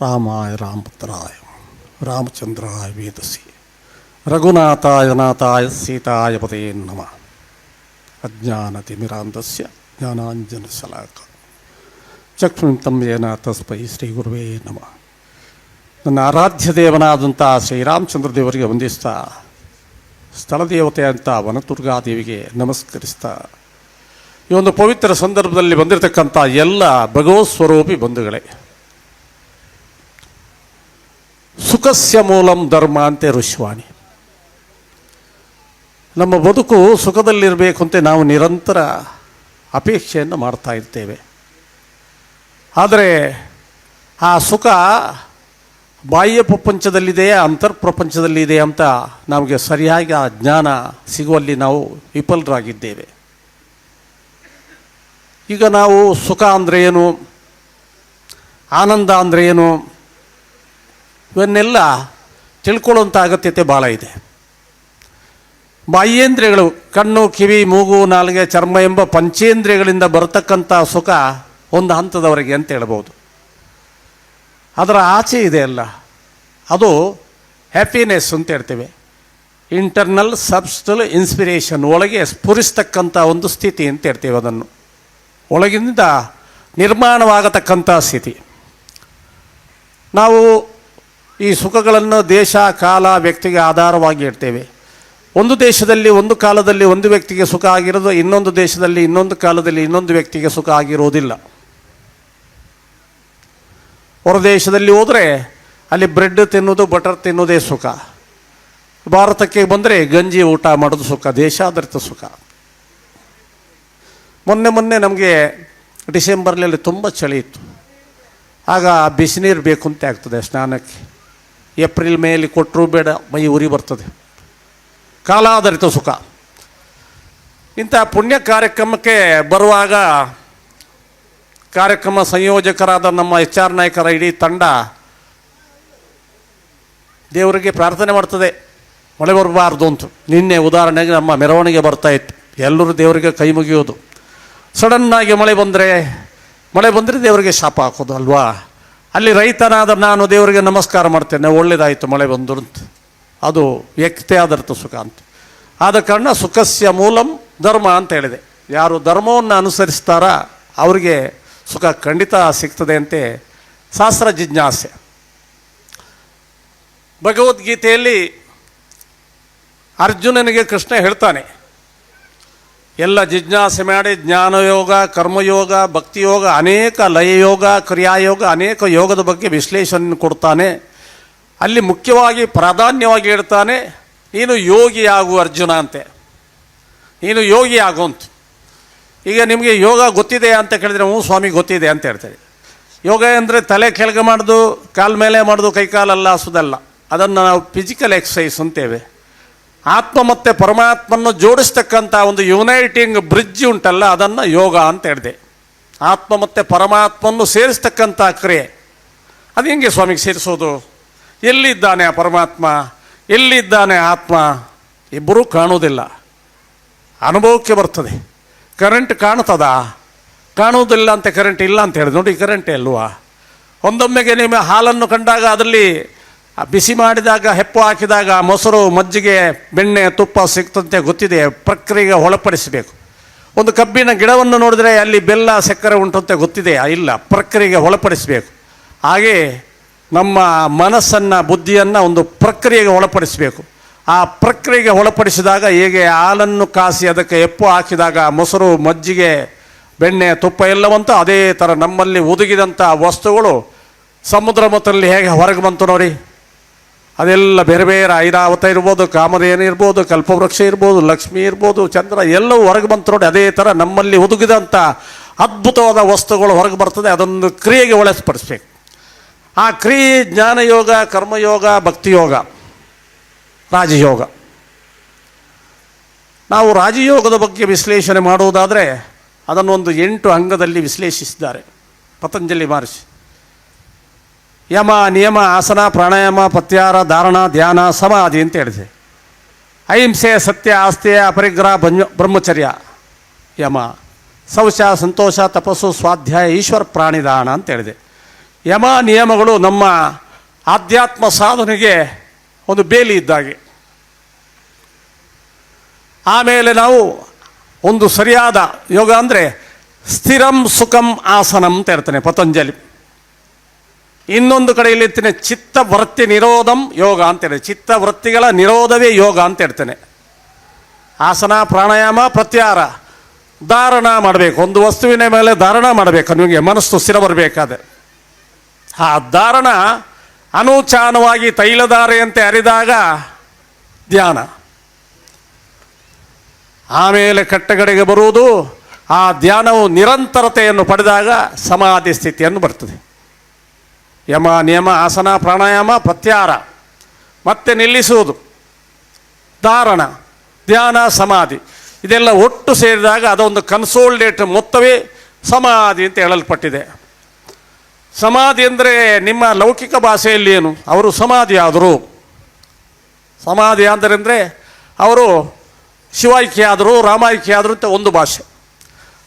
ರಾಮಾಯ ರಾಮಪುತ್ರಾಯ ರಾಮಚಂದ್ರಾಯ ವೇದಸಿ ರಘುನಾಥಾಯ ನಾಥಾಯ ಸೀತಾಯ ಪದೇ ನಮಃ ಜ್ಞಾನಾಂಜನ ಶಲಾಕ ಚಕ್ಷುಂತಂ ಏನ ತಸ್ಪೈ ಶ್ರೀ ಗುರುವೇ ನಮ ನನ್ನ ಆರಾಧ್ಯ ದೇವನಾದಂಥ ಶ್ರೀರಾಮಚಂದ್ರ ದೇವರಿಗೆ ವಂದಿಸ್ತಾ ಸ್ಥಳ ದೇವತೆ ಅಂತ ವನದುರ್ಗಾದೇವಿಗೆ ನಮಸ್ಕರಿಸ್ತಾ। ಈ ಒಂದು ಪವಿತ್ರ ಸಂದರ್ಭದಲ್ಲಿ ಬಂದಿರತಕ್ಕಂಥ ಎಲ್ಲ ಭಗವತ್ ಸ್ವರೂಪಿ ಬಂಧುಗಳೇ। ಸುಖಸ್ಯ ಮೂಲಂ ಧರ್ಮ ಅಂತೆ ಋಷಿವಾಣಿ. ನಮ್ಮ ಬದುಕು ಸುಖದಲ್ಲಿರಬೇಕು ಅಂತ ನಾವು ನಿರಂತರ ಅಪೇಕ್ಷೆಯನ್ನು ಮಾಡ್ತಾ ಇರ್ತೇವೆ. ಆದರೆ ಆ ಸುಖ ಬಾಹ್ಯ ಪ್ರಪಂಚದಲ್ಲಿದೆಯಾ ಅಂತರ್ಪ್ರಪಂಚದಲ್ಲಿದೆ ಅಂತ ನಮಗೆ ಸರಿಯಾಗಿ ಆ ಜ್ಞಾನ ಸಿಗುವಲ್ಲಿ ನಾವು ವಿಫಲರಾಗಿದ್ದೇವೆ. ಈಗ ನಾವು ಸುಖ ಅಂದರೆ ಏನು? ಆನಂದ ಅಂದರೆ ಏನು? ಇವನ್ನೆಲ್ಲ ತಿಳ್ಕೊಳ್ಳುವಂಥ ಅಗತ್ಯತೆ ಭಾಳ ಇದೆ. ಬಾಹ್ಯೇಂದ್ರಿಯಗಳು ಕಣ್ಣು, ಕಿವಿ, ಮೂಗು, ನಾಲಿಗೆ, ಚರ್ಮ ಎಂಬ ಪಂಚೇಂದ್ರಿಯಗಳಿಂದ ಬರತಕ್ಕಂಥ ಸುಖ ಒಂದು ಹಂತದವರೆಗೆ ಅಂತ ಹೇಳ್ಬೋದು. ಅದರ ಆಚೆ ಇದೆ ಅಲ್ಲ. ಅದು ಹ್ಯಾಪಿನೆಸ್ ಅಂತ ಹೇಳ್ತೇವೆ. ಇಂಟರ್ನಲ್ ಸಬ್ಸ್ಟಲ್ ಇನ್ಸ್ಪಿರೇಷನ್ ಒಳಗೆ ಸ್ಫುರಿಸ್ತಕ್ಕಂಥ ಒಂದು ಸ್ಥಿತಿ ಅಂತ ಹೇಳ್ತೇವೆ ಅದನ್ನು. ಒಳಗಿನಿಂದ ನಿರ್ಮಾಣವಾಗತಕ್ಕಂಥ ಸ್ಥಿತಿ. ನಾವು ಈ ಸುಖಗಳನ್ನು ದೇಶ, ಕಾಲ, ವ್ಯಕ್ತಿಗೆ ಆಧಾರವಾಗಿ ಇಡ್ತೇವೆ. ಒಂದು ದೇಶದಲ್ಲಿ ಒಂದು ಕಾಲದಲ್ಲಿ ಒಂದು ವ್ಯಕ್ತಿಗೆ ಸುಖ ಆಗಿರೋದು, ಇನ್ನೊಂದು ದೇಶದಲ್ಲಿ ಇನ್ನೊಂದು ಕಾಲದಲ್ಲಿ ಇನ್ನೊಂದು ವ್ಯಕ್ತಿಗೆ ಸುಖ ಆಗಿರೋದಿಲ್ಲ. ಹೊರ ದೇಶದಲ್ಲಿ ಹೋದರೆ ಅಲ್ಲಿ ಬ್ರೆಡ್ ತಿನ್ನೋದು ಬಟರ್ ತಿನ್ನೋದೇ ಸುಖ. ಭಾರತಕ್ಕೆ ಬಂದರೆ ಗಂಜಿ ಊಟ ಮಾಡೋದು ಸುಖ ದೇಶಾಧಾರಿತ ಸುಖ. ಮೊನ್ನೆ ಮೊನ್ನೆ ನಮಗೆ ಡಿಸೆಂಬರ್ನಲ್ಲಿ ತುಂಬ ಚಳಿ ಇತ್ತು. ಆಗ ಬಿಸಿನೀರು ಬೇಕು ಅಂತ ಆಗ್ತದೆ ಸ್ನಾನಕ್ಕೆ. ಏಪ್ರಿಲ್ ಮೇಲಿ ಕೊಟ್ಟರೂ ಬೇಡ, ಮೈ ಉರಿ ಬರ್ತದೆ. ಕಾಲಾಧಾರಿತ ಸುಖ. ಇಂಥ ಪುಣ್ಯ ಕಾರ್ಯಕ್ರಮಕ್ಕೆ ಬರುವಾಗ ಕಾರ್ಯಕ್ರಮ ಸಂಯೋಜಕರಾದ ನಮ್ಮ ಎಚ್ ಆರ್ ನಾಯಕರ ಇಡೀ ತಂಡ ದೇವರಿಗೆ ಪ್ರಾರ್ಥನೆ ಮಾಡ್ತದೆ. ಮಳೆ ಬರಬಾರ್ದು ಅಂತ. ನಿನ್ನೆ ಉದಾಹರಣೆಗೆ ನಮ್ಮ ಮೆರವಣಿಗೆ ಬರ್ತಾ ಇತ್ತು. ಎಲ್ಲರೂ ದೇವರಿಗೆ ಕೈ ಮುಗಿಯೋದು. ಸಡನ್ನಾಗಿ ಮಳೆ ಬಂದರೆ ಮಳೆ ಬಂದರೆ ದೇವರಿಗೆ ಶಾಪ ಹಾಕೋದು ಅಲ್ವಾ? ಅಲ್ಲಿ ರೈತನಾದ ನಾನು ದೇವರಿಗೆ ನಮಸ್ಕಾರ ಮಾಡ್ತೇನೆ ಒಳ್ಳೆಯದಾಯಿತು ಮಳೆ ಬಂದರು ಅಂತ. ಅದು ವ್ಯಕ್ತಿ ಆದರ್ಥ ಸುಖ ಅಂತ. ಆದ ಕಾರಣ ಸುಖಸ್ಯ ಮೂಲಂ ಧರ್ಮ ಅಂತ ಹೇಳಿದೆ. ಯಾರು ಧರ್ಮವನ್ನು ಅನುಸರಿಸ್ತಾರ, ಅವರಿಗೆ ಸುಖ ಖಂಡಿತ ಸಿಗ್ತದೆ ಅಂತೆ ಶಾಸ್ತ್ರ ಜಿಜ್ಞಾಸೆ. ಭಗವದ್ಗೀತೆಯಲ್ಲಿ ಅರ್ಜುನನಿಗೆ ಕೃಷ್ಣ ಹೇಳ್ತಾನೆ ಎಲ್ಲ ಜಿಜ್ಞಾಸೆ ಮಾಡಿ ಜ್ಞಾನಯೋಗ, ಕರ್ಮಯೋಗ, ಭಕ್ತಿಯೋಗ, ಅನೇಕ ಲಯಯೋಗ, ಕ್ರಿಯಾಯೋಗ, ಅನೇಕ ಯೋಗದ ಬಗ್ಗೆ ವಿಶ್ಲೇಷಣೆ ಕೊಡ್ತಾನೆ. ಅಲ್ಲಿ ಮುಖ್ಯವಾಗಿ ಪ್ರಾಧಾನ್ಯವಾಗಿ ಹೇಳ್ತಾನೆ, ನೀನು ಯೋಗಿ ಆಗು ಅರ್ಜುನ ಅಂತೆ. ನೀನು ಯೋಗಿ ಆಗು ಅಂತ. ಈಗ ನಿಮಗೆ ಯೋಗ ಗೊತ್ತಿದೆ ಅಂತ ಕೇಳಿದ್ರೆ, ಹ್ಞೂ ಸ್ವಾಮಿ ಗೊತ್ತಿದೆ ಅಂತ ಹೇಳ್ತಾರೆ. ಯೋಗ ಅಂದರೆ ತಲೆ ಕೆಳಗೆ ಮಾಡೋದು, ಕಾಲ ಮೇಲೆ ಮಾಡೋದು ಕೈಕಾಲಲ್ಲ ಹಸುದಲ್ಲ. ಅದನ್ನು ನಾವು ಫಿಸಿಕಲ್ ಎಕ್ಸಸೈಸ್ ಅಂತೇವೆ. ಆತ್ಮ ಮತ್ತು ಪರಮಾತ್ಮನ್ನು ಜೋಡಿಸ್ತಕ್ಕಂಥ ಒಂದು ಯುನೈಟಿಂಗ್ ಬ್ರಿಡ್ಜ್ ಉಂಟಲ್ಲ, ಅದನ್ನು ಯೋಗ ಅಂತ ಹೇಳಿದೆ. ಆತ್ಮ ಮತ್ತು ಪರಮಾತ್ಮನ್ನು ಸೇರಿಸ್ತಕ್ಕಂಥ ಕ್ರಿಯೆ. ಅದು ಹೆಂಗೆ ಸ್ವಾಮಿಗೆ ಸೇರಿಸೋದು? ಎಲ್ಲಿದ್ದಾನೆ ಆ ಪರಮಾತ್ಮ? ಎಲ್ಲಿದ್ದಾನೆ ಆತ್ಮ? ಇಬ್ಬರೂ ಕಾಣುವುದಿಲ್ಲ. ಅನುಭವಕ್ಕೆ ಬರ್ತದೆ. ಕರೆಂಟ್ ಕಾಣ್ತದ? ಕಾಣುವುದಿಲ್ಲ ಅಂತ ಕರೆಂಟ್ ಇಲ್ಲ ಅಂತ ಹೇಳಿದೆ ನೋಡಿ ಕರೆಂಟೇ ಅಲ್ವಾ ಒಂದೊಮ್ಮೆಗೆ ನಿಮ್ಮ ಹಾಲನ್ನು ಕಂಡಾಗ ಅದರಲ್ಲಿ ಬಿಸಿ ಮಾಡಿದಾಗ, ಹೆಪ್ಪು ಹಾಕಿದಾಗ ಮೊಸರು, ಮಜ್ಜಿಗೆ, ಬೆಣ್ಣೆ, ತುಪ್ಪ ಸಿಗ್ತಂತೆ ಗೊತ್ತಿದೆ. ಪ್ರಕ್ರಿಯೆಗೆ ಒಳಪಡಿಸಬೇಕು. ಒಂದು ಕಬ್ಬಿನ ಗಿಡವನ್ನು ನೋಡಿದರೆ ಅಲ್ಲಿ ಬೆಲ್ಲ, ಸಕ್ಕರೆ ಉಂಟಂತೆ ಗೊತ್ತಿದೆ. ಇಲ್ಲ, ಪ್ರಕ್ರಿಯೆಗೆ ಒಳಪಡಿಸಬೇಕು. ಹಾಗೆ ನಮ್ಮ ಮನಸ್ಸನ್ನು, ಬುದ್ಧಿಯನ್ನು ಒಂದು ಪ್ರಕ್ರಿಯೆಗೆ ಒಳಪಡಿಸಬೇಕು. ಆ ಪ್ರಕ್ರಿಯೆಗೆ ಒಳಪಡಿಸಿದಾಗ ಹೇಗೆ ಹಾಲನ್ನು ಕಾಸಿ ಅದಕ್ಕೆ ಎಪ್ಪು ಹಾಕಿದಾಗ ಮೊಸರು, ಮಜ್ಜಿಗೆ, ಬೆಣ್ಣೆ, ತುಪ್ಪ ಎಲ್ಲವಂತೂ ಅದೇ ಥರ ನಮ್ಮಲ್ಲಿ ಒದಗಿದಂಥ ವಸ್ತುಗಳು ಸಮುದ್ರ ಮಟ್ಟದಲ್ಲಿ ಹೇಗೆ ಹೊರಗೆ ಬಂತು ನೋಡಿ. ಅದೆಲ್ಲ ಬೇರೆ ಬೇರೆ ಐರಾವತ ಇರ್ಬೋದು, ಕಾಮಧೇನು ಇರ್ಬೋದು, ಕಲ್ಪವೃಕ್ಷ ಇರ್ಬೋದು, ಲಕ್ಷ್ಮಿ ಇರ್ಬೋದು, ಚಂದ್ರ ಎಲ್ಲವೂ ಹೊರಗೆ ಬಂತು ನೋಡಿ, ಅದೇ ಥರ ನಮ್ಮಲ್ಲಿ ಒದಗಿದಂಥ ಅದ್ಭುತವಾದ ವಸ್ತುಗಳು ಹೊರಗೆ ಬರ್ತದೆ, ಅದೊಂದು ಕ್ರಿಯೆಗೆ ಒಳಸ್ಪಡಿಸ್ಬೇಕು. ಆ ಕ್ರಿಯೆ, ಜ್ಞಾನಯೋಗ, ಕರ್ಮಯೋಗ, ಭಕ್ತಿಯೋಗ, ರಾಜಯೋಗ. ನಾವು ರಾಜಯೋಗದ ಬಗ್ಗೆ ವಿಶ್ಲೇಷಣೆ ಮಾಡುವುದಾದರೆ ಅದನ್ನೊಂದು ಎಂಟು ಅಂಗದಲ್ಲಿ ವಿಶ್ಲೇಷಿಸಿದ್ದಾರೆ. ಪತಂಜಲಿ ಮಹರ್ಷಿ. ಯಮ, ನಿಯಮ, ಆಸನ, ಪ್ರಾಣಾಯಾಮ ಪತ್ಯಾರ ಧಾರಣ, ಧ್ಯಾನ, ಸಮಾಧಿ ಅಂತ ಹೇಳಿದೆ. ಅಹಿಂಸೆ, ಸತ್ಯ ಆಸ್ತಿಯ ಅಪರಿಗ್ರಹ, ಬ್ರಹ್ಮ, ಬ್ರಹ್ಮಚರ್ಯ, ಯಮ, ಶೌಚ, ಸಂತೋಷ, ತಪಸ್ಸು, ಸ್ವಾಧ್ಯಾಯ, ಈಶ್ವರ ಪ್ರಾಣಿದಾನ ಅಂತ ಹೇಳಿದೆ. ಯಮ, ನಿಯಮಗಳು ನಮ್ಮ ಆಧ್ಯಾತ್ಮ ಸಾಧನೆಗೆ ಒಂದು ಬೇಲಿ ಇದ್ದಾಗೆ. ಆಮೇಲೆ ನಾವು ಒಂದು ಸರಿಯಾದ ಯೋಗ ಅಂದರೆ ಸ್ಥಿರಂ ಸುಖಂ ಆಸನಂ ಅಂತ ಹೇಳ್ತಾನೆ ಪತಂಜಲಿ. ಇನ್ನೊಂದು ಕಡೆಯಲ್ಲಿ ಚಿತ್ತ ವೃತ್ತಿ ನಿರೋಧಂ ಯೋಗ ಅಂತ ಹೇಳಿ. ಚಿತ್ತವೃತ್ತಿಗಳ ನಿರೋಧವೇ ಯೋಗ ಅಂತ ಹೇಳ್ತೇನೆ. ಆಸನ, ಪ್ರಾಣಾಯಾಮ, ಪ್ರತ್ಯಾಹಾರ, ಧಾರಣ ಮಾಡಬೇಕು. ಒಂದು ವಸ್ತುವಿನ ಮೇಲೆ ಧಾರಣ ಮಾಡಬೇಕು. ನಿಮಗೆ ಮನಸ್ಸು ಸ್ಥಿರ ಬರಬೇಕಾದ್ರೆ. ಆ ಧಾರಣ ಅನುಚಾನವಾಗಿ ತೈಲಧಾರೆಯಂತೆ ಅರಿದಾಗ ಧ್ಯಾನ. ಆಮೇಲೆ ಕಟ್ಟಗಡೆಗೆ ಬರುವುದು, ಆ ಧ್ಯಾನವು ನಿರಂತರತೆಯನ್ನು ಪಡೆದಾಗ ಸಮಾಧಿ ಸ್ಥಿತಿಯನ್ನು ಬರ್ತದೆ. ಯಮ, ನಿಯಮ, ಆಸನ, ಪ್ರಾಣಾಯಾಮ ಪ್ರತ್ಯಾರ ಮತ್ತೆ ನಿಲ್ಲಿಸುವುದು. ಧಾರಣ, ಧ್ಯಾನ, ಸಮಾಧಿ. ಇದೆಲ್ಲ ಒಟ್ಟು ಸೇರಿದಾಗ ಅದೊಂದು ಕನ್ಸೋಲ್ಡೇಟ್ ಮೊತ್ತವೇ ಸಮಾಧಿ ಅಂತ ಹೇಳಲ್ಪಟ್ಟಿದೆ. ಸಮಾಧಿ ಅಂದರೆ ನಿಮ್ಮ ಲೌಕಿಕ ಭಾಷೆಯಲ್ಲಿ ಏನು? ಅವರು ಸಮಾಧಿ ಆದರು. ಸಮಾಧಿ ಅಂದರೆ ಅವರು ಶಿವಾಯ್ಕೆ ಆದರು, ರಾಮಾಯ್ಕೆ ಆದರು ಅಂತ ಒಂದು ಭಾಷೆ.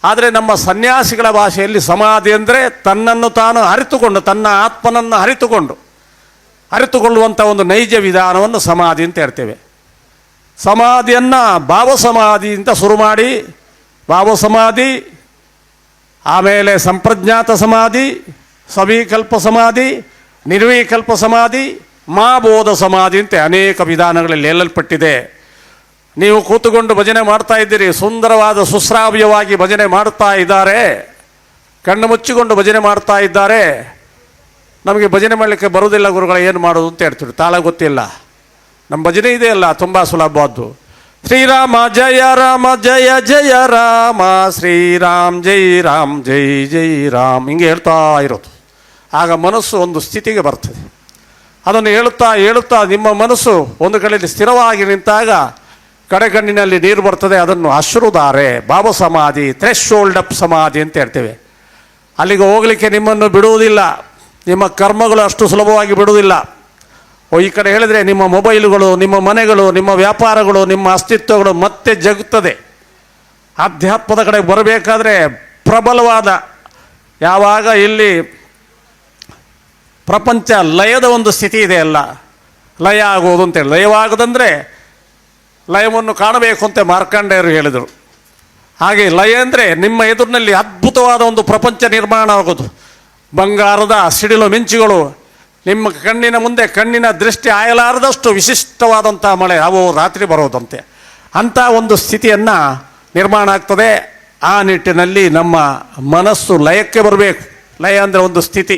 ಆದರೆ ನಮ್ಮ ಸನ್ಯಾಸಿಗಳ ಭಾಷೆಯಲ್ಲಿ ಸಮಾಧಿ ಅಂದರೆ ತನ್ನನ್ನು ತಾನು ಅರಿತುಕೊಂಡು, ತನ್ನ ಆತ್ಮನನ್ನು ಅರಿತುಕೊಂಡು ಅರಿತುಕೊಳ್ಳುವಂಥ ಒಂದು ನೈಜ ವಿಧಾನವನ್ನು ಸಮಾಧಿ ಅಂತ ಹೇಳ್ತೇವೆ. ಸಮಾಧಿಯನ್ನು ಭಾವ ಸಮಾಧಿ ಅಂತ ಶುರು ಮಾಡಿ ಭಾವ ಸಮಾಧಿ ಆಮೇಲೆ ಸಂಪ್ರಜ್ಞಾತ ಸಮಾಧಿ ಸವಿಕಲ್ಪ ಸಮಾಧಿ, ನಿರ್ವಿಕಲ್ಪ ಸಮಾಧಿ, ಮಾಬೋಧ ಸಮಾಧಿ ಅಂತ ಅನೇಕ ವಿಧಾನಗಳಲ್ಲಿ ಹೇಳಲ್ಪಟ್ಟಿದೆ. ನೀವು ಕೂತುಕೊಂಡು ಭಜನೆ ಮಾಡ್ತಾ ಇದ್ದೀರಿ. ಸುಂದರವಾದ ಸುಶ್ರಾವ್ಯವಾಗಿ ಭಜನೆ ಮಾಡ್ತಾ ಇದ್ದಾರೆ. ಕಣ್ಣು ಮುಚ್ಚಿಕೊಂಡು ಭಜನೆ ಮಾಡ್ತಾ ಇದ್ದಾರೆ. ನಮಗೆ ಭಜನೆ ಮಾಡಲಿಕ್ಕೆ ಬರುವುದಿಲ್ಲ ಗುರುಗಳ, ಏನು ಮಾಡೋದು ಅಂತ ಹೇಳ್ತೀವಿ. ತಾಳ ಗೊತ್ತಿಲ್ಲ. ನಮ್ಮ ಭಜನೆ ಇದೆಯಲ್ಲ, ತುಂಬ ಸುಲಭವಾದ್ದು ಶ್ರೀರಾಮ ಜಯ ರಾಮ, ಜಯ ಜಯ ರಾಮ, ಶ್ರೀರಾಮ್ ಜೈ ರಾಮ್, ಜೈ ಜೈ ರಾಮ್, ಹಿಂಗೆ ಹೇಳ್ತಾ ಇರೋದು. ಆಗ ಮನಸ್ಸು ಒಂದು ಸ್ಥಿತಿಗೆ ಬರ್ತದೆ. ಅದನ್ನು ಹೇಳುತ್ತಾ ಹೇಳುತ್ತಾ ನಿಮ್ಮ ಮನಸ್ಸು ಒಂದು ಕಡೆಯಲ್ಲಿ ಸ್ಥಿರವಾಗಿ ನಿಂತಾಗ ಕಡೆಗಣ್ಣಿನಲ್ಲಿ ನೀರು ಬರ್ತದೆ, ಅದನ್ನು ಅಶ್ರುಧಾರೆ, ಭಾವ ಸಮಾಧಿ ಥ್ರೆಶೋಲ್ಡ್ ಅಪ್ ಸಮಾಧಿ ಅಂತ ಹೇಳ್ತೇವೆ. ಅಲ್ಲಿಗೆ ಹೋಗಲಿಕ್ಕೆ ನಿಮ್ಮನ್ನು ಬಿಡುವುದಿಲ್ಲ. ನಿಮ್ಮ ಕರ್ಮಗಳು ಅಷ್ಟು ಸುಲಭವಾಗಿ ಬಿಡುವುದಿಲ್ಲ. ಈ ಕಡೆ ಹೇಳಿದರೆ ನಿಮ್ಮ ಮೊಬೈಲುಗಳು, ನಿಮ್ಮ ಮನೆಗಳು, ನಿಮ್ಮ ವ್ಯಾಪಾರಗಳು, ನಿಮ್ಮ ಅಸ್ತಿತ್ವಗಳು ಮತ್ತೆ ಜಗುತ್ತದೆ. ಆಧ್ಯಾತ್ಮದ ಕಡೆ ಬರಬೇಕಾದ್ರೆ ಪ್ರಬಲವಾದ, ಯಾವಾಗ ಇಲ್ಲಿ ಪ್ರಪಂಚ ಲಯದ ಒಂದು ಸ್ಥಿತಿ ಇದೆ ಅಲ್ಲ. ಲಯ ಆಗುವುದು ಅಂತೇಳಿ ಲಯವಾಗದಂದರೆ ಲಯವನ್ನು ಕಾಣಬೇಕು ಅಂತ ಮಾರ್ಕಂಡೆಯರು ಹೇಳಿದರು. ಹಾಗೆ ಲಯ ಅಂದರೆ ನಿಮ್ಮ ಎದುರಿನಲ್ಲಿ ಅದ್ಭುತವಾದ ಒಂದು ಪ್ರಪಂಚ ನಿರ್ಮಾಣ ಆಗೋದು. ಬಂಗಾರದ ಸಿಡಿಲು ಮಿಂಚುಗಳು, ನಿಮ್ಮ ಕಣ್ಣಿನ ಮುಂದೆ ಕಣ್ಣಿನ ದೃಷ್ಟಿ ಆಯಲಾರದಷ್ಟು ವಿಶಿಷ್ಟವಾದಂಥ ಮಳೆ, ಅವು ರಾತ್ರಿ ಬರೋದಂತೆ. ಅಂಥ ಒಂದು ಸ್ಥಿತಿಯನ್ನು ನಿರ್ಮಾಣ ಆಗ್ತದೆ. ಆ ನಿಟ್ಟಿನಲ್ಲಿ ನಮ್ಮ ಮನಸ್ಸು ಲಯಕ್ಕೆ ಬರಬೇಕು. ಲಯ ಅಂದರೆ ಒಂದು ಸ್ಥಿತಿ.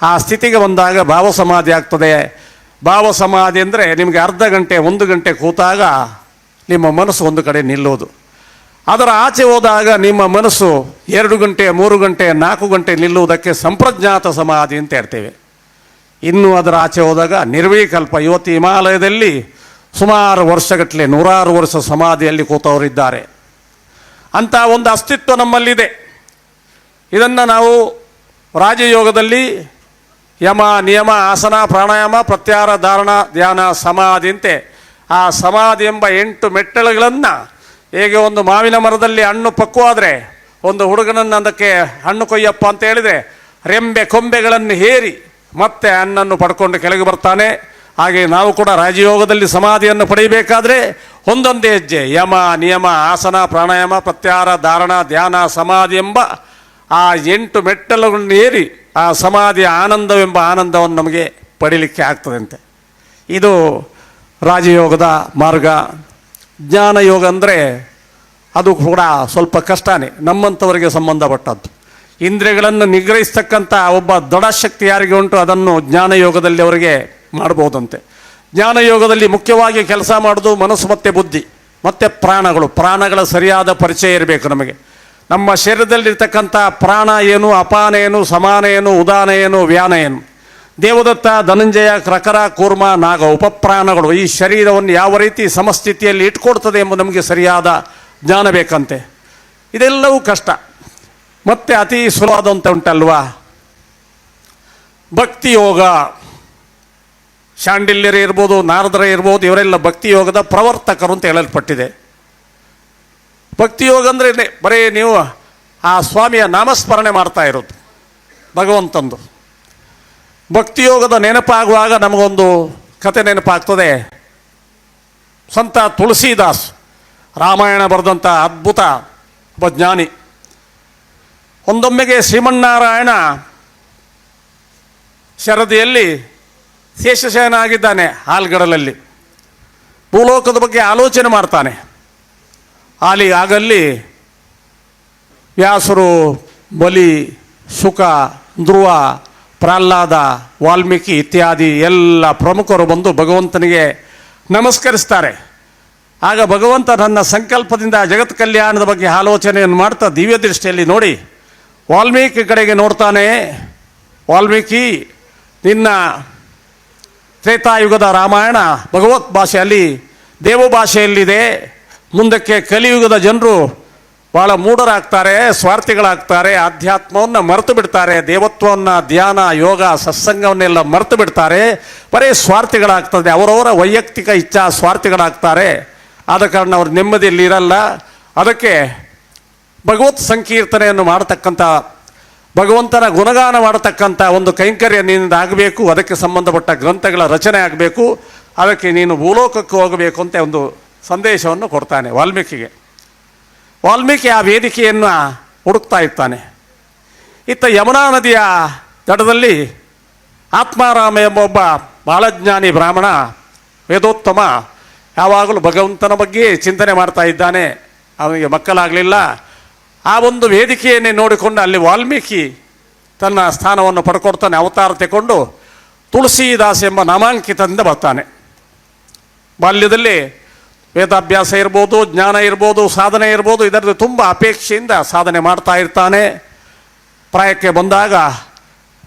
ಆ ಸ್ಥಿತಿಗೆ ಬಂದಾಗ ಭಾವ ಸಮಾಧಿ ಆಗ್ತದೆ. ಭಾವ ಸಮಾಧಿ ಅಂದರೆ ನಿಮಗೆ ಅರ್ಧ ಗಂಟೆ, ಒಂದು ಗಂಟೆ ಕೂತಾಗ ನಿಮ್ಮ ಮನಸ್ಸು ಒಂದು ಕಡೆ ನಿಲ್ಲೋದು. ಅದರ ಆಚೆ ಹೋದಾಗ ನಿಮ್ಮ ಮನಸ್ಸು ಎರಡು ಗಂಟೆ, ಮೂರು ಗಂಟೆ, ನಾಲ್ಕು ಗಂಟೆ ನಿಲ್ಲುವುದಕ್ಕೆ ಸಂಪ್ರಜ್ಞಾತ ಸಮಾಧಿ ಅಂತ ಹೇಳ್ತೇವೆ. ಇನ್ನು ಅದರ ಆಚೆ ಹೋದಾಗ ನಿರ್ವಿಕಲ್ಪ. ಇವತ್ತು ಹಿಮಾಲಯದಲ್ಲಿ ಸುಮಾರು ವರ್ಷಗಟ್ಟಲೆ ನೂರಾರು ವರ್ಷ ಸಮಾಧಿಯಲ್ಲಿ ಕೂತವರಿದ್ದಾರೆ. ಅಂಥ ಒಂದು ಅಸ್ತಿತ್ವ ನಮ್ಮಲ್ಲಿದೆ. ಇದನ್ನು ನಾವು ರಾಜಯೋಗದಲ್ಲಿ ಯಮ, ನಿಯಮ, ಆಸನ, ಪ್ರಾಣಾಯಾಮ ಪ್ರತ್ಯಾರ ಧಾರಣ, ಧ್ಯಾನ ಸಮಾಧಿ ಅಂತೆ ಆ ಸಮಾಧಿ ಎಂಬ ಎಂಟು ಮೆಟ್ಟಲುಗಳನ್ನು ಹೇಗೆ ಒಂದು ಮಾವಿನ ಮರದಲ್ಲಿ ಹಣ್ಣು ಪಕ್ವಾದರೆ, ಒಂದು ಹುಡುಗನನ್ನು ಅದಕ್ಕೆ ಹಣ್ಣು ಕೊಯ್ಯಪ್ಪ ಅಂತ ಹೇಳಿದರೆ, ರೆಂಬೆ ಕೊಂಬೆಗಳನ್ನು ಹೇರಿ ಮತ್ತೆ ಹಣ್ಣನ್ನು ಪಡ್ಕೊಂಡು ಕೆಳಗೆ ಬರ್ತಾನೆ. ಹಾಗೆ ನಾವು ಕೂಡ ರಾಜಯೋಗದಲ್ಲಿ ಸಮಾಧಿಯನ್ನು ಪಡೆಯಬೇಕಾದ್ರೆ ಒಂದೊಂದೇ ಹೆಜ್ಜೆ, ಯಮ, ನಿಯಮ, ಆಸನ, ಪ್ರಾಣಾಯಾಮ ಪ್ರತ್ಯಾರ ಧಾರಣ, ಧ್ಯಾನ, ಸಮಾಧಿ ಎಂಬ ಆ ಎಂಟು ಮೆಟ್ಟಲುಗಳನ್ನು ಏರಿ ಆ ಸಮಾಧಿ ಆನಂದವೆಂಬ ಆನಂದವನ್ನು ನಮಗೆ ಪಡೀಲಿಕ್ಕೆ ಆಗ್ತದಂತೆ. ಇದು ರಾಜಯೋಗದ ಮಾರ್ಗ. ಜ್ಞಾನಯೋಗ ಅಂದರೆ ಅದು ಕೂಡ ಸ್ವಲ್ಪ ಕಷ್ಟನೇ ನಮ್ಮಂಥವರಿಗೆ ಸಂಬಂಧಪಟ್ಟದ್ದು. ಇಂದ್ರಿಯಗಳನ್ನು ನಿಗ್ರಹಿಸ್ತಕ್ಕಂಥ ಒಬ್ಬ ದೊಡ್ಡ ಶಕ್ತಿ ಯಾರಿಗೆ ಉಂಟು, ಅದನ್ನು ಜ್ಞಾನಯೋಗದಲ್ಲಿ ಅವರಿಗೆ ಮಾಡ್ಬೋದಂತೆ. ಜ್ಞಾನಯೋಗದಲ್ಲಿ ಮುಖ್ಯವಾಗಿ ಕೆಲಸ ಮಾಡೋದು ಮನಸ್ಸು ಮತ್ತು ಬುದ್ಧಿ, ಮತ್ತು ಪ್ರಾಣಗಳು. ಪ್ರಾಣಗಳ ಸರಿಯಾದ ಪರಿಚಯ ಇರಬೇಕು ನಮಗೆ. ನಮ್ಮ ಶರೀರದಲ್ಲಿರ್ತಕ್ಕಂಥ ಪ್ರಾಣ ಏನು, ಅಪಾನ ಏನು, ಸಮಾನ ಏನು, ಉದಾನ ಏನು, ವ್ಯಾನ ಏನು? ದೇವದತ್ತ, ಧನಂಜಯ, ಕ್ರಕರ, ಕೂರ್ಮ, ನಾಗ, ಉಪಪ್ರಾಣಗಳು ಈ ಶರೀರವನ್ನು ಯಾವ ರೀತಿ ಸಮಸ್ಥಿತಿಯಲ್ಲಿ ಇಟ್ಕೊಡ್ತದೆ ಎಂಬುದು ನಮಗೆ ಸರಿಯಾದ ಜ್ಞಾನ ಬೇಕಂತೆ. ಇದೆಲ್ಲವೂ ಕಷ್ಟ. ಮತ್ತೆ ಅತಿ ಸುಲಭದಂತ ಉಂಟಲ್ವಾ? ಭಕ್ತಿ ಯೋಗ ಶಾಂಡಿಲ್ಯರೇ ಇರ್ಬೋದು, ನಾರದರೇ ಇರ್ಬೋದು, ಇವರೆಲ್ಲ ಭಕ್ತಿ ಯೋಗದ ಪ್ರವರ್ತಕರು ಅಂತ ಹೇಳಲ್ಪಟ್ಟಿದೆ. ಭಕ್ತಿ ಯೋಗ ಅಂದರೆ ಬರೀ ನೀವು ಆ ಸ್ವಾಮಿಯ ನಾಮಸ್ಮರಣೆ ಮಾಡ್ತಾ ಇರೋದು. ಭಗವಂತಂದು. ಭಕ್ತಿಯೋಗದ ನೆನಪಾಗುವಾಗ ನಮಗೊಂದು ಕತೆ ನೆನಪಾಗ್ತದೆ. ಸಂತ ತುಳಸಿದಾಸ್, ರಾಮಾಯಣ ಬರೆದಂಥ ಅದ್ಭುತ ಒಬ್ಬ ಜ್ಞಾನಿ. ಒಂದೊಮ್ಮೆಗೆ ಶ್ರೀಮನ್ನಾರಾಯಣ ಶರದಿಯಲ್ಲಿ ಶೇಷಶಯನ ಆಗಿದ್ದಾನೆ ಹಾಲ್ಗಡಲಲ್ಲಿ. ಭೂಲೋಕದ ಬಗ್ಗೆ ಆಲೋಚನೆ ಮಾಡ್ತಾನೆ. ಆಲಿ ಆಗಲ್ಲಿ ವ್ಯಾಸರು ಬಲಿ, ಸುಖ, ಧ್ರುವ, ಪ್ರಹ್ಲಾದ, ವಾಲ್ಮೀಕಿ ಇತ್ಯಾದಿ ಎಲ್ಲ ಪ್ರಮುಖರು ಬಂದು ಭಗವಂತನಿಗೆ ನಮಸ್ಕರಿಸ್ತಾರೆ. ಆಗ ಭಗವಂತ ನನ್ನ ಸಂಕಲ್ಪದಿಂದ ಜಗತ್ ಕಲ್ಯಾಣದ ಬಗ್ಗೆ ಆಲೋಚನೆಯನ್ನು ಮಾಡ್ತಾ ದಿವ್ಯ ದೃಷ್ಟಿಯಲ್ಲಿ ನೋಡಿ, ವಾಲ್ಮೀಕಿ ಕಡೆಗೆ ನೋಡ್ತಾನೆ, ವಾಲ್ಮೀಕಿ, ನಿನ್ನ ತ್ರೇತಾಯುಗದ ರಾಮಾಯಣ ಭಗವತ್ ಭಾಷೆಯಲ್ಲಿ ದೇವ ಭಾಷೆಯಲ್ಲಿದೆ ಮುಂದಕ್ಕೆ ಕಲಿಯುಗದ ಜನರು ಬಹಳ ಮೂಢರಾಗ್ತಾರೆ, ಸ್ವಾರ್ಥಿಗಳಾಗ್ತಾರೆ, ಆಧ್ಯಾತ್ಮವನ್ನು ಮರೆತು ಬಿಡ್ತಾರೆ, ದೇವತ್ವವನ್ನು ಧ್ಯಾನ, ಯೋಗ, ಸತ್ಸಂಗವನ್ನೆಲ್ಲ ಮರೆತು ಬಿಡ್ತಾರೆ. ಬರೀ ಸ್ವಾರ್ಥಿಗಳಾಗ್ತದೆ, ಅವರವರ ವೈಯಕ್ತಿಕ ಇಚ್ಛಾ ಸ್ವಾರ್ಥಿಗಳಾಗ್ತಾರೆ. ಆದ ಕಾರಣ ಅವ್ರ ನೆಮ್ಮದಿಯಲ್ಲಿ ಇರಲ್ಲ. ಅದಕ್ಕೆ ಭಗವತ್ ಸಂಕೀರ್ತನೆಯನ್ನು ಮಾಡತಕ್ಕಂಥ, ಭಗವಂತನ ಗುಣಗಾನ ಮಾಡತಕ್ಕಂಥ ಒಂದು ಕೈಂಕರ್ಯ ನಿನ್ನಿಂದ ಆಗಬೇಕು. ಅದಕ್ಕೆ ಸಂಬಂಧಪಟ್ಟ ಗ್ರಂಥಗಳ ರಚನೆ ಆಗಬೇಕು. ಅದಕ್ಕೆ ನೀನು ಭೂಲೋಕಕ್ಕೆ ಹೋಗಬೇಕು ಅಂತ ಒಂದು ಸಂದೇಶವನ್ನು ಕೊಡ್ತಾನೆ ವಾಲ್ಮೀಕಿಗೆ. ವಾಲ್ಮೀಕಿ ಆ ವೇದಿಕೆಯನ್ನು ಹುಡುಕ್ತಾ ಇರ್ತಾನೆ. ಇತ್ತ ಯಮುನಾ ನದಿಯ ದಡದಲ್ಲಿ ಆತ್ಮಾರಾಮ ಎಂಬ ಒಬ್ಬ ಬಾಳಜ್ಞಾನಿ ಬ್ರಾಹ್ಮಣ ವೇದೋತ್ತಮ ಯಾವಾಗಲೂ ಭಗವಂತನ ಬಗ್ಗೆ ಚಿಂತನೆ ಮಾಡ್ತಾ ಇದ್ದಾನೆ. ಅವನಿಗೆ ಮಕ್ಕಳಾಗಲಿಲ್ಲ. ಆ ಒಂದು ವೇದಿಕೆಯನ್ನೇ ನೋಡಿಕೊಂಡು ಅಲ್ಲಿ ವಾಲ್ಮೀಕಿ ತನ್ನ ಸ್ಥಾನವನ್ನು ಪಡ್ಕೊಡ್ತಾನೆ, ಅವತಾರ ತೆಕೊಂಡು ತುಳಸಿದಾಸ್ ಎಂಬ ನಾಮಾಂಕಿತದಿಂದ ಬರ್ತಾನೆ. ಬಾಲ್ಯದಲ್ಲಿ ವೇದಾಭ್ಯಾಸ ಇರ್ಬೋದು, ಜ್ಞಾನ ಇರ್ಬೋದು, ಸಾಧನೆ ಇರ್ಬೋದು, ಇದರದ್ದು ತುಂಬ ಅಪೇಕ್ಷೆಯಿಂದ ಸಾಧನೆ ಮಾಡ್ತಾ ಇರ್ತಾನೆ. ಪ್ರಾಯಕ್ಕೆ ಬಂದಾಗ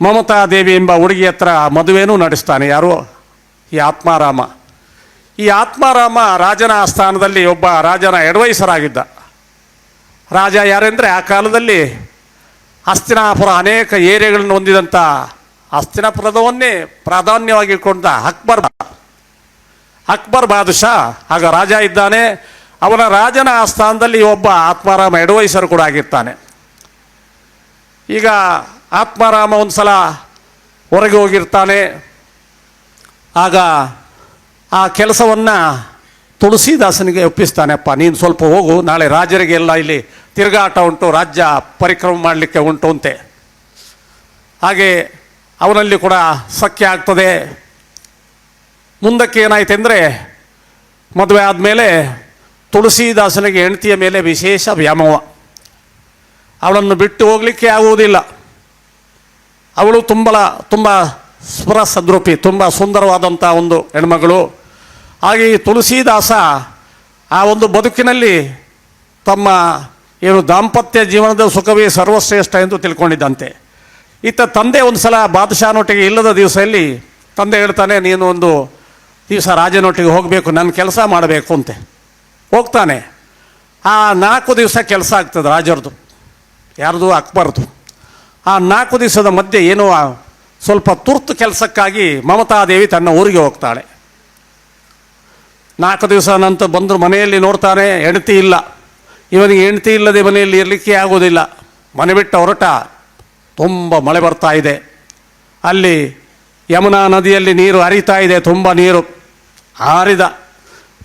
ಮಮತಾ ದೇವಿ ಎಂಬ ಹುಡುಗಿ ಹತ್ರ ಮದುವೆನೂ ನಡೆಸ್ತಾನೆ ಯಾರು? ಈ ಆತ್ಮಾರಾಮ. ಈ ಆತ್ಮಾರಾಮ ರಾಜನ ಆಸ್ಥಾನದಲ್ಲಿ ಒಬ್ಬ ರಾಜನ ಎಡವಯಸ್ಸರಾಗಿದ್ದ ರಾಜ ಯಾರೆಂದರೆ ಆ ಕಾಲದಲ್ಲಿ ಹಸ್ತಿನಾಪುರ ಅನೇಕ ಏರಿಯಾಗಳನ್ನು ಹೊಂದಿದಂಥ ಹಸ್ತಿನಾಪುರದವನ್ನೇ ಪ್ರಾಧಾನ್ಯವಾಗಿ ಕೊಂಡ ಅಕ್ಬರ್. ಅಕ್ಬರ್ ಬಾದುಷಾ, ಆಗ ರಾಜ ಇದ್ದಾನೆ. ಅವನ ರಾಜನ ಆಸ್ಥಾನದಲ್ಲಿ ಒಬ್ಬ ಆತ್ಮಾರಾಮ ಎಡವೈಸರ್ ಕೂಡ ಆಗಿರ್ತಾನೆ. ಈಗ ಆತ್ಮಾರಾಮ ಒಂದು ಸಲ ಹೊರಗೆ ಹೋಗಿರ್ತಾನೆ. ಆಗ ಆ ಕೆಲಸವನ್ನು ತುಳಸಿದಾಸನಿಗೆ ಒಪ್ಪಿಸ್ತಾನೆ, ಅಪ್ಪ, ನೀನು ಸ್ವಲ್ಪ ಹೋಗು, ನಾಳೆ ರಾಜರಿಗೆಲ್ಲ ಇಲ್ಲಿ ತಿರುಗಾಟ ಉಂಟು, ರಾಜ್ಯ ಪರಿಕ್ರಮ ಮಾಡಲಿಕ್ಕೆ ಉಂಟು, ಅಂತೆ. ಹಾಗೆ ಅವನಲ್ಲಿ ಕೂಡ ಸಖ್ಯ ಆಗ್ತದೆ. ಮುಂದಕ್ಕೆ ಏನಾಯ್ತು ಅಂದರೆ ಮದುವೆ ಆದಮೇಲೆ ತುಳಸಿದಾಸನಿಗೆ ಹೆಂಡತಿಯ ಮೇಲೆ ವಿಶೇಷ ವ್ಯಾಮೋಹ. ಅವಳನ್ನು ಬಿಟ್ಟು ಹೋಗಲಿಕ್ಕೆ ಆಗುವುದಿಲ್ಲ. ಅವಳು ತುಂಬಲ ತುಂಬ ಸ್ವರ ಸದ್ರೂಪಿ, ತುಂಬ ಸುಂದರವಾದಂಥ ಒಂದು ಹೆಣ್ಮಗಳು. ಹಾಗೆ ಈ ತುಳಸಿದಾಸ ಆ ಒಂದು ಬದುಕಿನಲ್ಲಿ ತಮ್ಮ ಏನು ದಾಂಪತ್ಯ ಜೀವನದ ಸುಖವೇ ಸರ್ವಶ್ರೇಷ್ಠ ಎಂದು ತಿಳ್ಕೊಂಡಿದ್ದಂತೆ. ಇತ್ತ ತಂದೆ ಒಂದು ಸಲ ಬಾದಶಾನೊಟ್ಟಿಗೆ ಇಲ್ಲದ ದಿವಸದಲ್ಲಿ ತಂದೆ ಹೇಳ್ತಾನೆ, ನೀನು ಒಂದು ದಿವಸ ರಾಜನೊಟ್ಟಿಗೆ ಹೋಗಬೇಕು ನನ್ನ ಕೆಲಸ ಮಾಡಬೇಕು ಅಂತೆ. ಹೋಗ್ತಾನೆ. ಆ ನಾಲ್ಕು ದಿವಸ ಕೆಲಸ ಆಗ್ತದೆ ರಾಜರದು. ಯಾರ್ದು ಅಕ್ಬರ್ದು ಆ ನಾಲ್ಕು ದಿವಸದ ಮಧ್ಯೆ ಏನೋ ಸ್ವಲ್ಪ ತುರ್ತು ಕೆಲಸಕ್ಕಾಗಿ ಮಮತಾದೇವಿ ತನ್ನ ಊರಿಗೆ ಹೋಗ್ತಾಳೆ. ನಾಲ್ಕು ದಿವಸ ನಂತರ ಬಂದರು ಮನೆಯಲ್ಲಿ ನೋಡ್ತಾನೆ, ಹೆಂಡತಿ ಇಲ್ಲ. ಇವನಿಗೆ ಹೆಂಡತಿ ಇಲ್ಲದೆ ಮನೆಯಲ್ಲಿ ಇರಲಿಕ್ಕೆ ಆಗೋದಿಲ್ಲ. ಮನೆ ಬಿಟ್ಟು ಹೊರಟ ತುಂಬ ಮಳೆ ಬರ್ತಾ ಇದೆ. ಅಲ್ಲಿ ಯಮುನಾ ನದಿಯಲ್ಲಿ ನೀರು ಹರಿತಾ ಇದೆ, ತುಂಬ ನೀರು. ಹಾರಿದ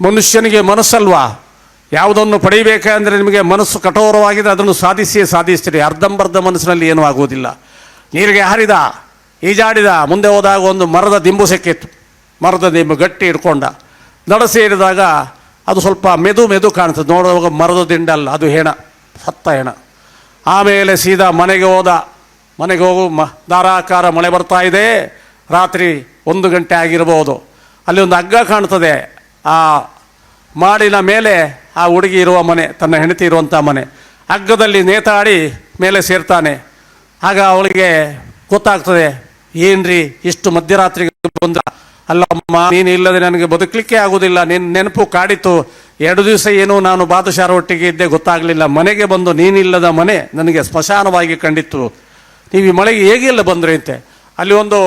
ಮನುಷ್ಯನಿಗೆ ಮನಸ್ಸಲ್ವಾ? ಯಾವುದನ್ನು ಪಡಿಬೇಕಂದ್ರೆ ನಿಮಗೆ ಮನಸ್ಸು ಕಠೋರವಾಗಿದೆ, ಅದನ್ನು ಸಾಧಿಸಿಯೇ ಸಾಧಿಸ್ತೀರಿ. ಅರ್ಧಂಬರ್ಧ ಮನಸ್ಸಿನಲ್ಲಿ ಏನೂ ಆಗುವುದಿಲ್ಲ. ನೀರಿಗೆ ಹಾರಿದ, ಈಜಾಡಿದ, ಮುಂದೆ ಹೋದಾಗ ಒಂದು ಮರದ ದಿಂಬು ಸಿಕ್ಕಿತ್ತು. ಮರದ ದಿಂಬು ಗಟ್ಟಿ ಹಿಡ್ಕೊಂಡ. ನಡ ಸೇರಿದಾಗ ಅದು ಸ್ವಲ್ಪ ಮೆದು ಮೆದು ಕಾಣ್ತದೆ. ನೋಡುವಾಗ ಮರದ ದಿಂಡಲ್ಲ, ಅದು ಹೆಣ, ಸತ್ತ ಹೆಣ. ಆಮೇಲೆ ಸೀದಾ ಮನೆಗೆ ಹೋದ. ಮನೆಗೆ ಹೋಗು, ಮ, ಧಾರಾಕಾರ ಮಳೆ ಬರ್ತಾ ಇದೆ. ರಾತ್ರಿ ಒಂದು ಗಂಟೆ ಆಗಿರ್ಬೋದು ಅಲ್ಲಿ ಒಂದು ಹಗ್ಗ ಕಾಣ್ತದೆ. ಆ ಮಾಡಿನ ಮೇಲೆ ಆ ಹುಡುಗಿ ಇರುವ ಮನೆ, ತನ್ನ ಹೆಂಡತಿ ಇರುವಂಥ ಮನೆ. ಹಗ್ಗದಲ್ಲಿ ನೇತಾಡಿ ಮೇಲೆ ಸೇರ್ತಾನೆ. ಆಗ ಅವಳಿಗೆ ಗೊತ್ತಾಗ್ತದೆ, ಏನ್ರಿ ಇಷ್ಟು ಮಧ್ಯರಾತ್ರಿಗೆ ಬಂದ ಅಲ್ಲಮ್ಮ, ನೀನು ಇಲ್ಲದೆ ನನಗೆ ಬದುಕಲಿಕ್ಕೆ ಆಗುವುದಿಲ್ಲ ನಿನ್ನ ನೆನಪು ಕಾಡಿತು. ಎರಡು ದಿವಸ ಏನು ನಾನು ಬಾದಶಾರ ಒಟ್ಟಿಗೆ ಇದ್ದೆ, ಗೊತ್ತಾಗಲಿಲ್ಲ. ಮನೆಗೆ ಬಂದು ನೀನಿಲ್ಲದ ಮನೆ ನನಗೆ ಸ್ಮಶಾನವಾಗಿ ಕಂಡಿತ್ತು. ನೀವು ಈ ಮಳೆಗೆ ಹೇಗೆಲ್ಲ ಬಂದ್ರಿ ಅಂತೆ? ಅಲ್ಲಿ ಒಂದು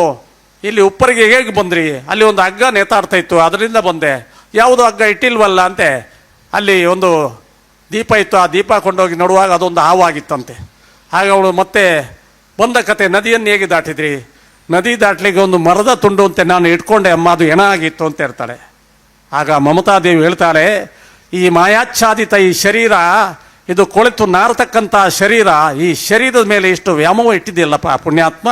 ಇಲ್ಲಿ ಉಪ್ಪರಿಗೆ ಹೇಗೆ ಬಂದ್ರಿ? ಅಲ್ಲಿ ಒಂದು ಹಗ್ಗ ನೇತಾಡ್ತಾ ಇತ್ತು, ಅದರಿಂದ ಬಂದೆ. ಯಾವುದು ಹಗ್ಗ ಇಟ್ಟಿಲ್ವಲ್ಲ ಅಂತೆ, ಅಲ್ಲಿ ಒಂದು ದೀಪ ಇತ್ತು, ಆ ದೀಪ ಕೊಂಡೋಗಿ ನೋಡುವಾಗ ಅದೊಂದು ಹಾವಾಗಿತ್ತಂತೆ. ಆಗ ಅವಳು ಮತ್ತೆ ಬಂದ ಕತೆ, ನದಿಯನ್ನು ಹೇಗೆ ದಾಟಿದ್ರಿ? ನದಿ ದಾಟ್ಲಿಕ್ಕೆ ಒಂದು ಮರದ ತುಂಡು ಅಂತೆ ನಾನು ಇಟ್ಕೊಂಡೆ, ಅಮ್ಮ ಅದು ಹೆಣ ಆಗಿತ್ತು ಅಂತ ಹೇಳ್ತಾಳೆ. ಆಗ ಮಮತಾದೇವಿ ಹೇಳ್ತಾಳೆ, ಈ ಮಾಯಾಚ್ಛಾದಿತ ಈ ಶರೀರ, ಇದು ಕೊಳೆತು ನಾರತಕ್ಕಂಥ ಶರೀರ, ಈ ಶರೀರದ ಮೇಲೆ ಇಷ್ಟು ವ್ಯಾಮೋಹ ಇಟ್ಟಿದೆಯಲ್ಲಪ್ಪ ಪುಣ್ಯಾತ್ಮ,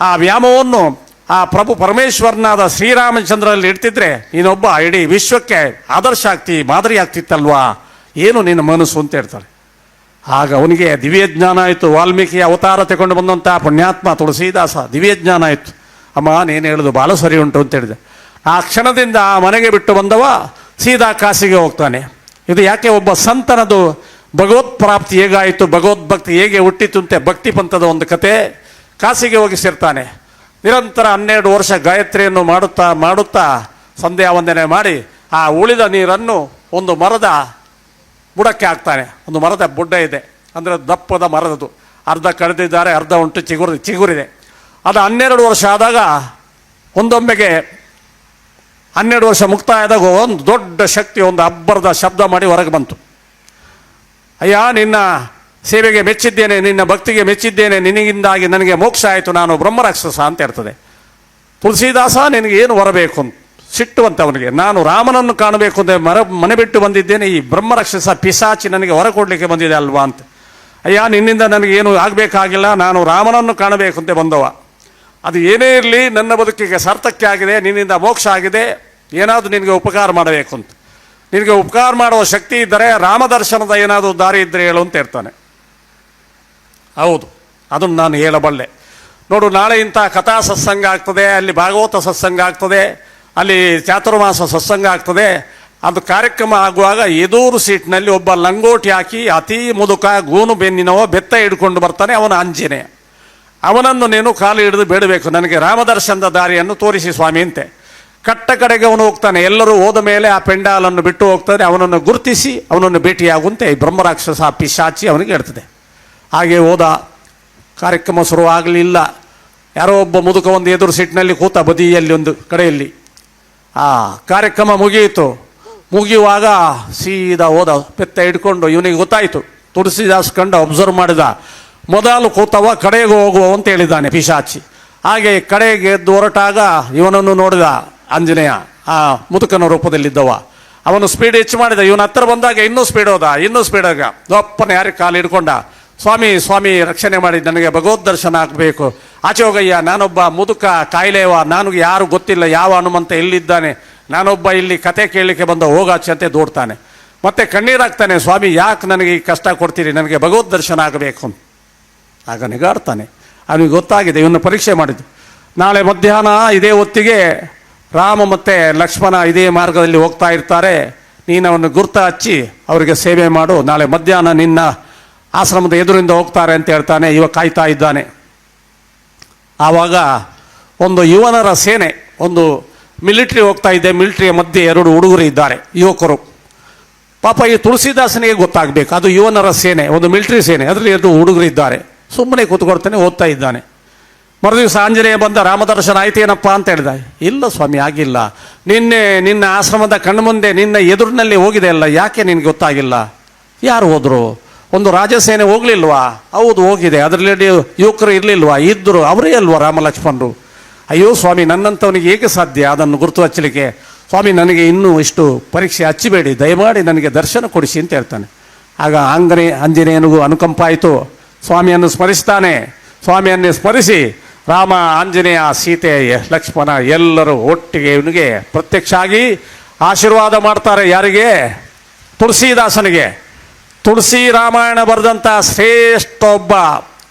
ಆ ವ್ಯಾಮೋಹವನ್ನು ಆ ಪ್ರಭು ಪರಮೇಶ್ವರನಾದ ಶ್ರೀರಾಮಚಂದ್ರಲ್ಲಿ ಇಡ್ತಿದ್ರೆ ನೀನೊಬ್ಬ ಇಡೀ ವಿಶ್ವಕ್ಕೆ ಆದರ್ಶ ಆಗ್ತಿ, ಮಾದರಿ ಆಗ್ತಿತ್ತಲ್ವಾ? ಏನು ನಿನ್ನ ಮನಸ್ಸು ಅಂತ ಹೇಳ್ತಾರೆ ಆಗ ಅವನಿಗೆ ದಿವ್ಯ ಜ್ಞಾನ ಆಯಿತು. ವಾಲ್ಮೀಕಿ ಅವತಾರ ತಗೊಂಡು ಬಂದಂಥ ಪುಣ್ಯಾತ್ಮ ತುಳಸೀದಾಸ, ದಿವ್ಯ ಜ್ಞಾನ ಆಯಿತು. ಅಮ್ಮ, ನೀನು ಹೇಳೋದು ಭಾಳ ಸರಿ ಉಂಟು ಅಂತ ಹೇಳಿದೆ. ಆ ಕ್ಷಣದಿಂದ ಆ ಮನೆಗೆ ಬಿಟ್ಟು ಬಂದವ ಸೀದಾ ಕಾಸಿಗೆ ಹೋಗ್ತಾನೆ. ಇದು ಯಾಕೆ ಒಬ್ಬ ಸಂತನದು ಭಗವತ್ ಪ್ರಾಪ್ತಿ ಹೇಗಾಯಿತು? ಭಗವದ್ಭಕ್ತಿ ಹೇಗೆ ಹುಟ್ಟಿತು ಅಂತೆ ಭಕ್ತಿ ಪಂಥದ ಒಂದು ಕತೆ. ಕಾಸಿಗೆ ಹೋಗಿ ಸೇರ್ತಾನೆ. ನಿರಂತರ ಹನ್ನೆರಡು ವರ್ಷ ಗಾಯತ್ರಿಯನ್ನು ಮಾಡುತ್ತಾ ಮಾಡುತ್ತಾ ಸಂಧ್ಯಾ ವಂದನೆ ಮಾಡಿ ಆ ಉಳಿದ ನೀರನ್ನು ಒಂದು ಮರದ ಬುಡಕ್ಕೆ ಹಾಕ್ತಾನೆ. ಒಂದು ಮರದ ಬುಡ್ಡ ಇದೆ. ಅಂದರೆ ದಪ್ಪದ ಮರದದು. ಅರ್ಧ ಕಳೆದಿದ್ದಾರೆ, ಅರ್ಧ ಉಂಟು, ಚಿಗುರು, ಚಿಗುರಿದೆ. ಅದು ಹನ್ನೆರಡು ವರ್ಷ ಆದಾಗ ಒಂದೊಮ್ಮೆಗೆ ಹನ್ನೆರಡು ವರ್ಷ ಮುಕ್ತಾಯ ಆದಾಗ ಒಂದು ದೊಡ್ಡ ಶಕ್ತಿ, ಒಂದು ಅಬ್ಬರದ ಶಬ್ದ ಮಾಡಿ ಹೊರಗೆ ಬಂತು. ಅಯ್ಯ, ನಿನ್ನ ಸೇವೆಗೆ ಮೆಚ್ಚಿದ್ದೇನೆ, ನಿನ್ನ ಭಕ್ತಿಗೆ ಮೆಚ್ಚಿದ್ದೇನೆ, ನಿನಗಿಂದಾಗಿ ನನಗೆ ಮೋಕ್ಷ ಆಯಿತು, ನಾನು ಬ್ರಹ್ಮರಾಕ್ಷಸ ಅಂತ ಇರ್ತದೆ ತುಳಸಿದಾಸ ನಿನಗೆ ಏನು ಹೊರಬೇಕು ಅಂತ ಸಿಟ್ಟುವಂತೆ ಅವನಿಗೆ ನಾನು ರಾಮನನ್ನು ಕಾಣಬೇಕು ಅಂತ ಮರ, ಮನೆ ಬಿಟ್ಟು ಬಂದಿದ್ದೇನೆ, ಈ ಬ್ರಹ್ಮರಾಕ್ಷಸ ಪಿಸಾಚಿ ನನಗೆ ಹೊರ ಕೊಡಲಿಕ್ಕೆ ಬಂದಿದೆ ಅಲ್ವಾ ಅಂತ. ಅಯ್ಯ, ನಿನ್ನಿಂದ ನನಗೆ ಏನು ಆಗಬೇಕಾಗಿಲ್ಲ, ನಾನು ರಾಮನನ್ನು ಕಾಣಬೇಕು ಅಂತ ಬಂದವ. ಅದು ಏನೇ ಇರಲಿ, ನನ್ನ ಬದುಕಿಗೆ ಸಾರ್ಥಕ್ಯ ಆಗಿದೆ, ನಿನ್ನಿಂದ ಮೋಕ್ಷ ಆಗಿದೆ, ಏನಾದರೂ ನಿನಗೆ ಉಪಕಾರ ಮಾಡಬೇಕು ಅಂತ. ನಿನಗೆ ಉಪಕಾರ ಮಾಡುವ ಶಕ್ತಿ ಇದ್ದರೆ ರಾಮದರ್ಶನದ ಏನಾದರೂ ದಾರಿ ಇದ್ದರೆ ಹೇಳು ಅಂತ ಇರ್ತಾನೆ ಹೌದು, ಅದನ್ನು ನಾನು ಹೇಳಬಲ್ಲೆ. ನೋಡು, ನಾಳೆ ಇಂಥ ಕಥಾ ಸತ್ಸಂಗ ಆಗ್ತದೆ, ಅಲ್ಲಿ ಭಾಗವತ ಸತ್ಸಂಗ ಆಗ್ತದೆ, ಅಲ್ಲಿ ಚಾತುರ್ಮಾಸ ಸತ್ಸಂಗ ಆಗ್ತದೆ, ಅದು ಕಾರ್ಯಕ್ರಮ ಆಗುವಾಗ ಎದೂರು ಸೀಟ್ನಲ್ಲಿ ಒಬ್ಬ ಲಂಗೋಟಿ ಹಾಕಿ ಅತಿ ಮುದುಕ ಗೂನು ಬೆನ್ನಿನವ ಬೆತ್ತ ಹಿಡ್ಕೊಂಡು ಬರ್ತಾನೆ, ಅವನ ಆಂಜನೇಯ ಅವನನ್ನು ನೀನು ಕಾಲು ಹಿಡಿದು ಬೇಡಬೇಕು, ನನಗೆ ರಾಮದರ್ಶನದ ದಾರಿಯನ್ನು ತೋರಿಸಿ ಸ್ವಾಮಿ ಅಂತೆ. ಕಟ್ಟ ಕಡೆಗೆ ಅವನು ಹೋಗ್ತಾನೆ, ಎಲ್ಲರೂ ಹೋದ ಮೇಲೆ ಆ ಪೆಂಡಾಲನ್ನು ಬಿಟ್ಟು ಹೋಗ್ತಾನೆ ಅವನನ್ನು ಗುರುತಿಸಿ, ಅವನನ್ನು ಭೇಟಿಯಾಗುವಂತೆ ಈ ಬ್ರಹ್ಮರಾಕ್ಷಸ ಪಿಶಾಚಿ ಅವನಿಗೆ ಹೇಳ್ತದೆ. ಹಾಗೆ ಹೋದ ಕಾರ್ಯಕ್ರಮ ಶುರುವಾಗಲಿಲ್ಲ. ಯಾರೋ ಒಬ್ಬ ಮುದುಕ ಒಂದು ಎದುರು ಸೀಟ್ನಲ್ಲಿ ಕೂತ ಬದಿಯಲ್ಲಿ ಒಂದು ಕಡೆಯಲ್ಲಿ. ಆ ಕಾರ್ಯಕ್ರಮ ಮುಗಿಯಿತು. ಮುಗಿಯುವಾಗ ಸೀದಾ ಹೋದ ಪೆತ್ತ ಹಿಡ್ಕೊಂಡು ಇವನಿಗೆ ಗೊತ್ತಾಯಿತು. ತುಳಸಿದಾಸ್ ಕಂಡು ಅಬ್ಸರ್ವ್ ಮಾಡಿದ, ಮೊದಲು ಕೂತವ ಕಡೆಗೆ ಹೋಗುವ ಅಂತ ಹೇಳಿದ್ದಾನೆ ಪಿಶಾಚಿ. ಹಾಗೆ ಕಡೆಗೆ ಎದ್ದು ಹೊರಟಾಗ ಇವನನ್ನು ನೋಡಿದ ಆಂಜನೇಯ, ಆ ಮುದುಕನ ರೂಪದಲ್ಲಿದ್ದವ. ಅವನು ಸ್ಪೀಡ್ ಹೆಚ್ಚು ಮಾಡಿದ. ಇವನ ಹತ್ರ ಬಂದಾಗ ಇನ್ನೂ ಸ್ಪೀಡ್ ಹೋದ, ಇನ್ನೂ ಸ್ಪೀಡ್ ಆಗ ದಪ್ಪನ ಯಾರಿಗೆ ಕಾಲು ಹಿಡ್ಕೊಂಡ ಸ್ವಾಮಿ ಸ್ವಾಮಿ, ರಕ್ಷಣೆ ಮಾಡಿ ನನಗೆ ಭಗವದ್ ದರ್ಶನ ಆಗಬೇಕು. ಆಚೆ ಹೋಗಯ್ಯ, ನಾನೊಬ್ಬ ಮುದುಕ ಕಾಯಿಲೆವ ನನಗೆ ಯಾರು ಗೊತ್ತಿಲ್ಲ, ಯಾವ ಹನುಮಂತ ಎಲ್ಲಿದ್ದಾನೆ. ನಾನೊಬ್ಬ ಇಲ್ಲಿ ಕತೆ ಕೇಳಲಿಕ್ಕೆ ಬಂದ ಹೋಗಾಚೆ ಅಂತ ದೂಡ್ತಾನೆ. ಮತ್ತೆ ಕಣ್ಣೀರಾಗ್ತಾನೆ, ಸ್ವಾಮಿ, ಯಾಕೆ ನನಗೆ ಈ ಕಷ್ಟ ಕೊಡ್ತೀರಿ? ನನಗೆ ಭಗವದ್ ದರ್ಶನ ಆಗಬೇಕು ಆಗ ನಿಗಾಡ್ತಾನೆ. ಅವನಿಗೆ ಗೊತ್ತಾಗಿದೆ, ಇವನು ಪರೀಕ್ಷೆ ಮಾಡಿದ್ದು. ನಾಳೆ ಮಧ್ಯಾಹ್ನ ಇದೇ ಹೊತ್ತಿಗೆ ರಾಮ ಮತ್ತು ಲಕ್ಷ್ಮಣ ಇದೇ ಮಾರ್ಗದಲ್ಲಿ ಹೋಗ್ತಾ ಇರ್ತಾರೆ. ನೀನು ಅವನು ಗುರ್ತ ಹಚ್ಚಿ, ಅವರಿಗೆ ಸೇವೆ ಮಾಡು. ನಾಳೆ ಮಧ್ಯಾಹ್ನ ನಿನ್ನ ಆಶ್ರಮದ ಎದುರಿಂದ ಹೋಗ್ತಾರೆ ಅಂತ ಹೇಳ್ತಾನೆ, ಇವ ಕಾಯ್ತಾ ಇದ್ದಾನೆ. ಆವಾಗ ಒಂದು ಯುವನರ ಸೇನೆ, ಒಂದು ಮಿಲಿಟ್ರಿ ಹೋಗ್ತಾ ಇದೆ, ಮಿಲಿಟ್ರಿಯ ಮಧ್ಯೆ ಎರಡು ಹುಡುಗರು ಇದ್ದಾರೆ, ಯುವಕರು. ಪಾಪ ಈ ತುಳಸಿದಾಸನಿಗೆ ಗೊತ್ತಾಗಬೇಕು, ಅದು ಯುವನರ ಸೇನೆ, ಒಂದು ಮಿಲಿಟ್ರಿ ಸೇನೆ, ಅದರಲ್ಲಿ ಎರಡು ಹುಡುಗರು ಇದ್ದಾರೆ. ಸುಮ್ಮನೆ ಕೂತ್ಕೊಳ್ತಾನೆ, ಓದ್ತಾ ಇದ್ದಾನೆ. ಮರುದಿವಸ ಆಂಜನೇಯ ಬಂದ, ರಾಮದರ್ಶನ ಆಯ್ತೇನಪ್ಪ ಅಂತ ಹೇಳಿದ, ಇಲ್ಲ ಸ್ವಾಮಿ, ಆಗಿಲ್ಲ. ನಿನ್ನೆ ನಿನ್ನ ಆಶ್ರಮದ ಕಣ್ಮುಂದೆ ನಿನ್ನ ಎದುರಿನಲ್ಲಿ ಹೋಗಿದೆ ಅಲ್ಲ, ಯಾಕೆ ನಿನಗೆ ಗೊತ್ತಾಗಿಲ್ಲ? ಯಾರು ಹೋದ್ರು? ಒಂದು ರಾಜಸೇನೆ ಹೋಗ್ಲಿಲ್ವಾ? ಹೌದು, ಹೋಗಿದೆ. ಅದರಲ್ಲಿ ಯುವಕರು ಇರಲಿಲ್ವಾ? ಇದ್ದರು ಅವರೇ ಅಲ್ವಾ ರಾಮಲಕ್ಷ್ಮಣರು ಅಯ್ಯೋ ಸ್ವಾಮಿ, ನನ್ನಂಥವನಿಗೆ ಹೇಗೆ ಸಾಧ್ಯ ಅದನ್ನು ಗುರುತು ಹಚ್ಚಲಿಕ್ಕೆ? ಸ್ವಾಮಿ, ನನಗೆ ಇನ್ನೂ ಇಷ್ಟು ಪರೀಕ್ಷೆ ಹಚ್ಚಬೇಡಿ. ದಯಮಾಡಿ ನನಗೆ ದರ್ಶನ ಕೊಡಿಸಿ ಅಂತ ಹೇಳ್ತಾನೆ. ಆಗ ಆಂಗನೇ, ಆಂಜನೇಯನಿಗೂ ಅನುಕಂಪ ಆಯಿತು. ಸ್ವಾಮಿಯನ್ನು ಸ್ಮರಿಸ್ತಾನೆ. ಸ್ವಾಮಿಯನ್ನೇ ಸ್ಮರಿಸಿ, ರಾಮ, ಆಂಜನೇಯ, ಸೀತೆ, ಲಕ್ಷ್ಮಣ ಎಲ್ಲರೂ ಒಟ್ಟಿಗೆ ಇವನಿಗೆ ಪ್ರತ್ಯಕ್ಷ ಆಗಿ ಆಶೀರ್ವಾದ ಮಾಡ್ತಾರೆ ಯಾರಿಗೆ? ತುಳಸಿದಾಸನಿಗೆ. ತುಳಸಿ ರಾಮಾಯಣ ಬರೆದಂಥ ಶ್ರೇಷ್ಠ ಒಬ್ಬ.